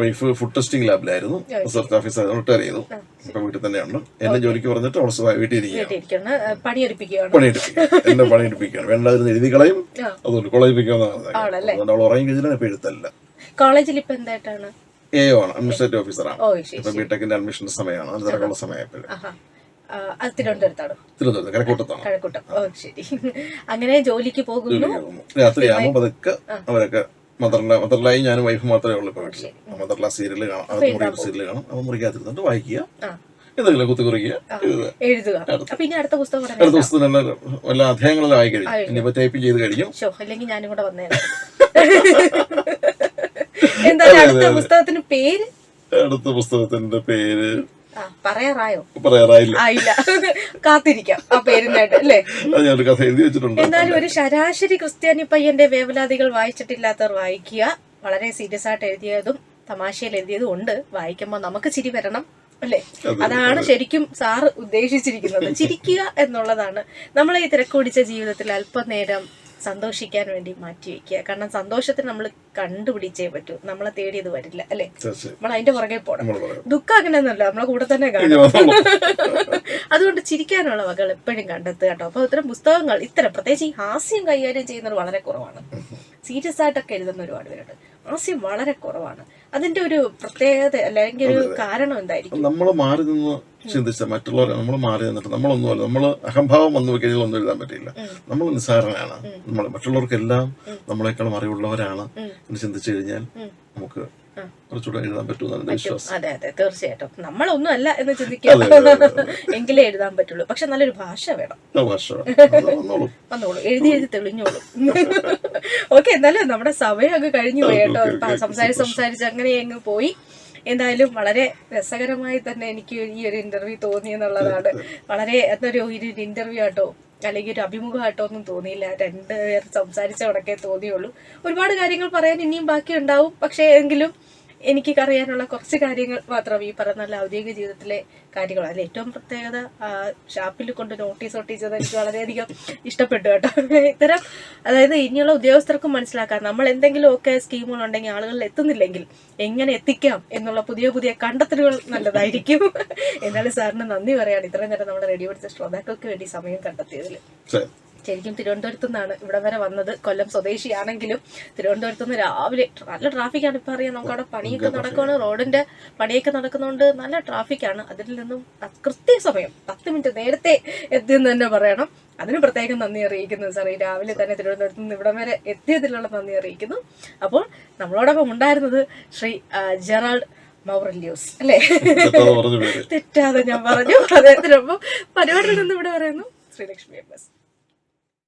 S2: വൈഫ് ഫുഡ് ടെസ്റ്റിംഗ് ലാബിലായിരുന്നു റിസർച്ച് ഓഫീസർ റിട്ടയർ ചെയ്തു. ഇപ്പൊ വീട്ടിൽ തന്നെയാണ് എന്നെ ജോലിക്ക് പറഞ്ഞിട്ട് അവൾ വീട്ടിൽ ഇരിക്കുകയാണ്
S1: പണിയെടുപ്പിക്കുകയാണ്.
S2: വേണ്ട എന്നെ പണിയെടുപ്പിക്കുകയാണ്. വേണ്ടാതിരുന്ന് എഴുതി കളയും. അതുകൊണ്ട്
S1: കോളേജ്?
S2: അതുകൊണ്ട് അവൾ ഉറങ്ങി കഴിഞ്ഞാൽ ഇപ്പൊ എഴുത്തല്ല
S1: കോളേജിൽ ഇപ്പൊ എന്തായിട്ടാണ്?
S2: എ ആണ്. അഡ്മിനിസ്ട്രേറ്റീവ് ഓഫീസറാണ് ഇപ്പൊ ബിടെക്കിന്റെ അഡ്മിഷന്റെ സമയമാണ്.
S1: അതിനുള്ള സമയം അത് തിരുവനന്തപുരത്താണ്?
S2: തിരുവനന്തപുരത്ത് കരക്കൂട്ടത്താണ്.
S1: കഴക്കൂട്ടം ഓ ശരി. അങ്ങനെ ജോലിക്ക് പോകുന്നു.
S2: രാത്രിയാകുമ്പോൾ പതുക്കെ അവരൊക്കെ മദറില മദറിലായി ഞാനും വൈഫ് മാത്രമേ ഉള്ളൂ ഇപ്പൊ വീട്ടിൽ. മദറില സീരിയൽ കാണാം. അത് മുറി സീരിയൽ കാണാം. അത് മുറിക്കാതിരുന്നിട്ട് വായിക്കുക. എന്തെങ്കിലും കുത്തി കുറിക്കുക എഴുതുക.
S1: അടുത്ത പുസ്തകം
S2: അടുത്ത വല്ല അധ്യായങ്ങളെല്ലാം ആയി കഴിഞ്ഞു. ഇനിയിപ്പോ ടൈപ്പ് ചെയ്ത് കഴിഞ്ഞു.
S1: അല്ലെങ്കിൽ ഞാനും കൂടെ വന്നേ എന്താ അടുത്ത പുസ്തകത്തിന് പേര്?
S2: അടുത്ത പുസ്തകത്തിന്റെ പേര്
S1: പറയാറായോ?
S2: പറയാറായില്ല.
S1: ആയില്ല കാത്തിരിക്കാം. ആ പേരിനായിട്ട് അല്ലേ?
S2: ഞാനൊരു കഥ എഴുതി വെച്ചിട്ടുണ്ട്.
S1: എന്നാലും ഒരു ശരാശരി ക്രിസ്ത്യാനി പയ്യന്റെ വേവലാതികൾ വായിച്ചിട്ടില്ലാത്തവർ വായിക്കുക. വളരെ സീരിയസ് ആയിട്ട് എഴുതിയതും തമാശയിൽ എഴുതിയതും ഉണ്ട്. വായിക്കുമ്പോൾ നമുക്ക് ചിരി വരണം അല്ലേ? അതാണ് ശരിക്കും സാറ് ഉദ്ദേശിച്ചിരിക്കുന്നത്. ചിരിക്കുക എന്നുള്ളതാണ്. നമ്മളെ ഈ തിരക്കുപിടിച്ച ജീവിതത്തിൽ അല്പനേരം സന്തോഷിക്കാൻ വേണ്ടി മാറ്റി വെക്കുക. കാരണം സന്തോഷത്തിന് നമ്മൾ കണ്ടുപിടിച്ചേ പറ്റൂ. നമ്മളെ തേടിയത് വരില്ല അല്ലെ? നമ്മൾ അതിന്റെ പുറകെ പോണം.
S2: ദുഃഖം അങ്ങനെ
S1: ദുഃഖം അങ്ങനെയൊന്നുമല്ല നമ്മളെ കൂടെ തന്നെ കാണും. അതുകൊണ്ട് ചിരിക്കാനുള്ള വകൾ എപ്പോഴും കണ്ടെത്തുക കേട്ടോ. അപ്പൊ ഇത്തരം പുസ്തകങ്ങൾ ഇത്തരം പ്രത്യേകിച്ച് ഈ ഹാസ്യം കൈകാര്യം ചെയ്യുന്നത് വളരെ കുറവാണ്. സീരിയസ് ആയിട്ടൊക്കെ എഴുതുന്ന ഒരുപാട് പേരുണ്ട്. ഹാസ്യം വളരെ കുറവാണ്. അതിന്റെ ഒരു പ്രത്യേകത അല്ലെങ്കിൽ ഒരു കാരണം എന്തായിരിക്കും?
S2: നമ്മൾ മാറി നിന്ന് ചിന്തിച്ച മറ്റുള്ളവരെ നമ്മൾ മാറി നിന്നിട്ട് നമ്മളൊന്നുമല്ല. നമ്മൾ അഹംഭാവം വന്നു കഴിഞ്ഞാൽ ഒന്നും എഴുതാൻ പറ്റില്ല. നമ്മൾ നിസ്സാരനാണ്. നമ്മൾ മറ്റുള്ളവർക്കെല്ലാം നമ്മളെക്കാളും അറിവുള്ളവരാണ് എന്ന് ചിന്തിച്ചു കഴിഞ്ഞാൽ നമുക്ക് കുറച്ചുകൂടെ എഴുതാൻ പറ്റുമെന്നാണ് വിശ്വാസം.
S1: അതെ അതെ തീർച്ചയായിട്ടും. നമ്മളൊന്നും അല്ല എന്ന് ചിന്തിക്കാം എങ്കിലേ എഴുതാൻ പറ്റുള്ളൂ. പക്ഷെ നല്ലൊരു ഭാഷ വേണം.
S2: ഭാഷ വന്നോളൂ.
S1: എഴുതി എഴുതി തെളിഞ്ഞോളൂ. ഓക്കെ എന്നാലും നമ്മുടെ സമയം അങ്ങ് കഴിഞ്ഞു പോയി കേട്ടോ. സംസാരിച്ച് സംസാരിച്ച് അങ്ങനെ അങ്ങ് പോയി. എന്തായാലും വളരെ രസകരമായി തന്നെ എനിക്ക് ഈ ഒരു ഇന്റർവ്യൂ തോന്നി എന്നുള്ളതാണ്. വളരെ എന്തൊരു ഒരു ഇന്റർവ്യൂ ആട്ടോ. അല്ലെങ്കിൽ ഒരു അഭിമുഖമായിട്ടോ ഒന്നും തോന്നിയില്ല. രണ്ട് പേർ സംസാരിച്ച ഉടക്കെ തോന്നിയുള്ളൂ. ഒരുപാട് കാര്യങ്ങൾ പറയാൻ ഇനിയും ബാക്കി ഉണ്ടാവും പക്ഷേ എങ്കിലും എനിക്ക് അറിയാനുള്ള കുറച്ച് കാര്യങ്ങൾ മാത്രം ഈ പറഞ്ഞ നല്ല ഔദ്യോഗിക ജീവിതത്തിലെ കാര്യങ്ങൾ അതിൽ ഏറ്റവും പ്രത്യേകത ഷാപ്പിൽ കൊണ്ട് നോട്ടീസ് ഒട്ടിച്ചത് എനിക്ക് വളരെയധികം ഇഷ്ടപ്പെട്ടു കേട്ടോ. ഇത്തരം അതായത് ഇനിയുള്ള ഉദ്യോഗസ്ഥർക്കും മനസ്സിലാക്കാം. നമ്മൾ എന്തെങ്കിലും ഒക്കെ സ്കീമുകൾ ഉണ്ടെങ്കിൽ ആളുകളിൽ എത്തുന്നില്ലെങ്കിൽ എങ്ങനെ എത്തിക്കാം എന്നുള്ള പുതിയ പുതിയ കണ്ടെത്തലുകൾ നല്ലതായിരിക്കും. എന്നാലും സാറിന് നന്ദി പറയാണ്. ഇത്രയും നേരം നമ്മുടെ റേഡിയോ പിടിച്ച ശ്രോതാക്കൾക്ക് വേണ്ടി സമയം കണ്ടെത്തിയതിൽ. ശരിക്കും തിരുവനന്തപുരത്ത് നിന്നാണ് ഇവിടെ വരെ വന്നത്. കൊല്ലം സ്വദേശിയാണെങ്കിലും തിരുവനന്തപുരത്ത് നിന്ന് രാവിലെ നല്ല ട്രാഫിക്കാണ് ഇപ്പൊ അറിയാം. നമുക്ക് അവിടെ പണിയൊക്കെ നടക്കുകയാണ് റോഡിന്റെ പണിയൊക്കെ നടക്കുന്നതുകൊണ്ട് നല്ല ട്രാഫിക്കാണ്. അതിൽ നിന്നും കൃത്യ കൃത്യസമയം പത്ത് മിനിറ്റ് നേരത്തെ എത്തിയെന്ന് തന്നെ പറയണം. അതിന് പ്രത്യേകം നന്ദി അറിയിക്കുന്നു സാർ ഈ രാവിലെ തന്നെ തിരുവനന്തപുരത്ത് നിന്ന് ഇവിടം വരെ എത്തിയതിലുള്ള നന്ദി അറിയിക്കുന്നു. അപ്പോൾ നമ്മളോടൊപ്പം ഉണ്ടായിരുന്നത് ശ്രീ ജെറാൾഡ് മൗറല്യൂസ്. അല്ലേ? തെറ്റാതെ ഞാൻ പറഞ്ഞു. അദ്ദേഹത്തിനൊപ്പം പരിപാടിയിൽ നിന്ന് ഇവിടെ പറയുന്നു ശ്രീലക്ഷ്മി എം എസ്.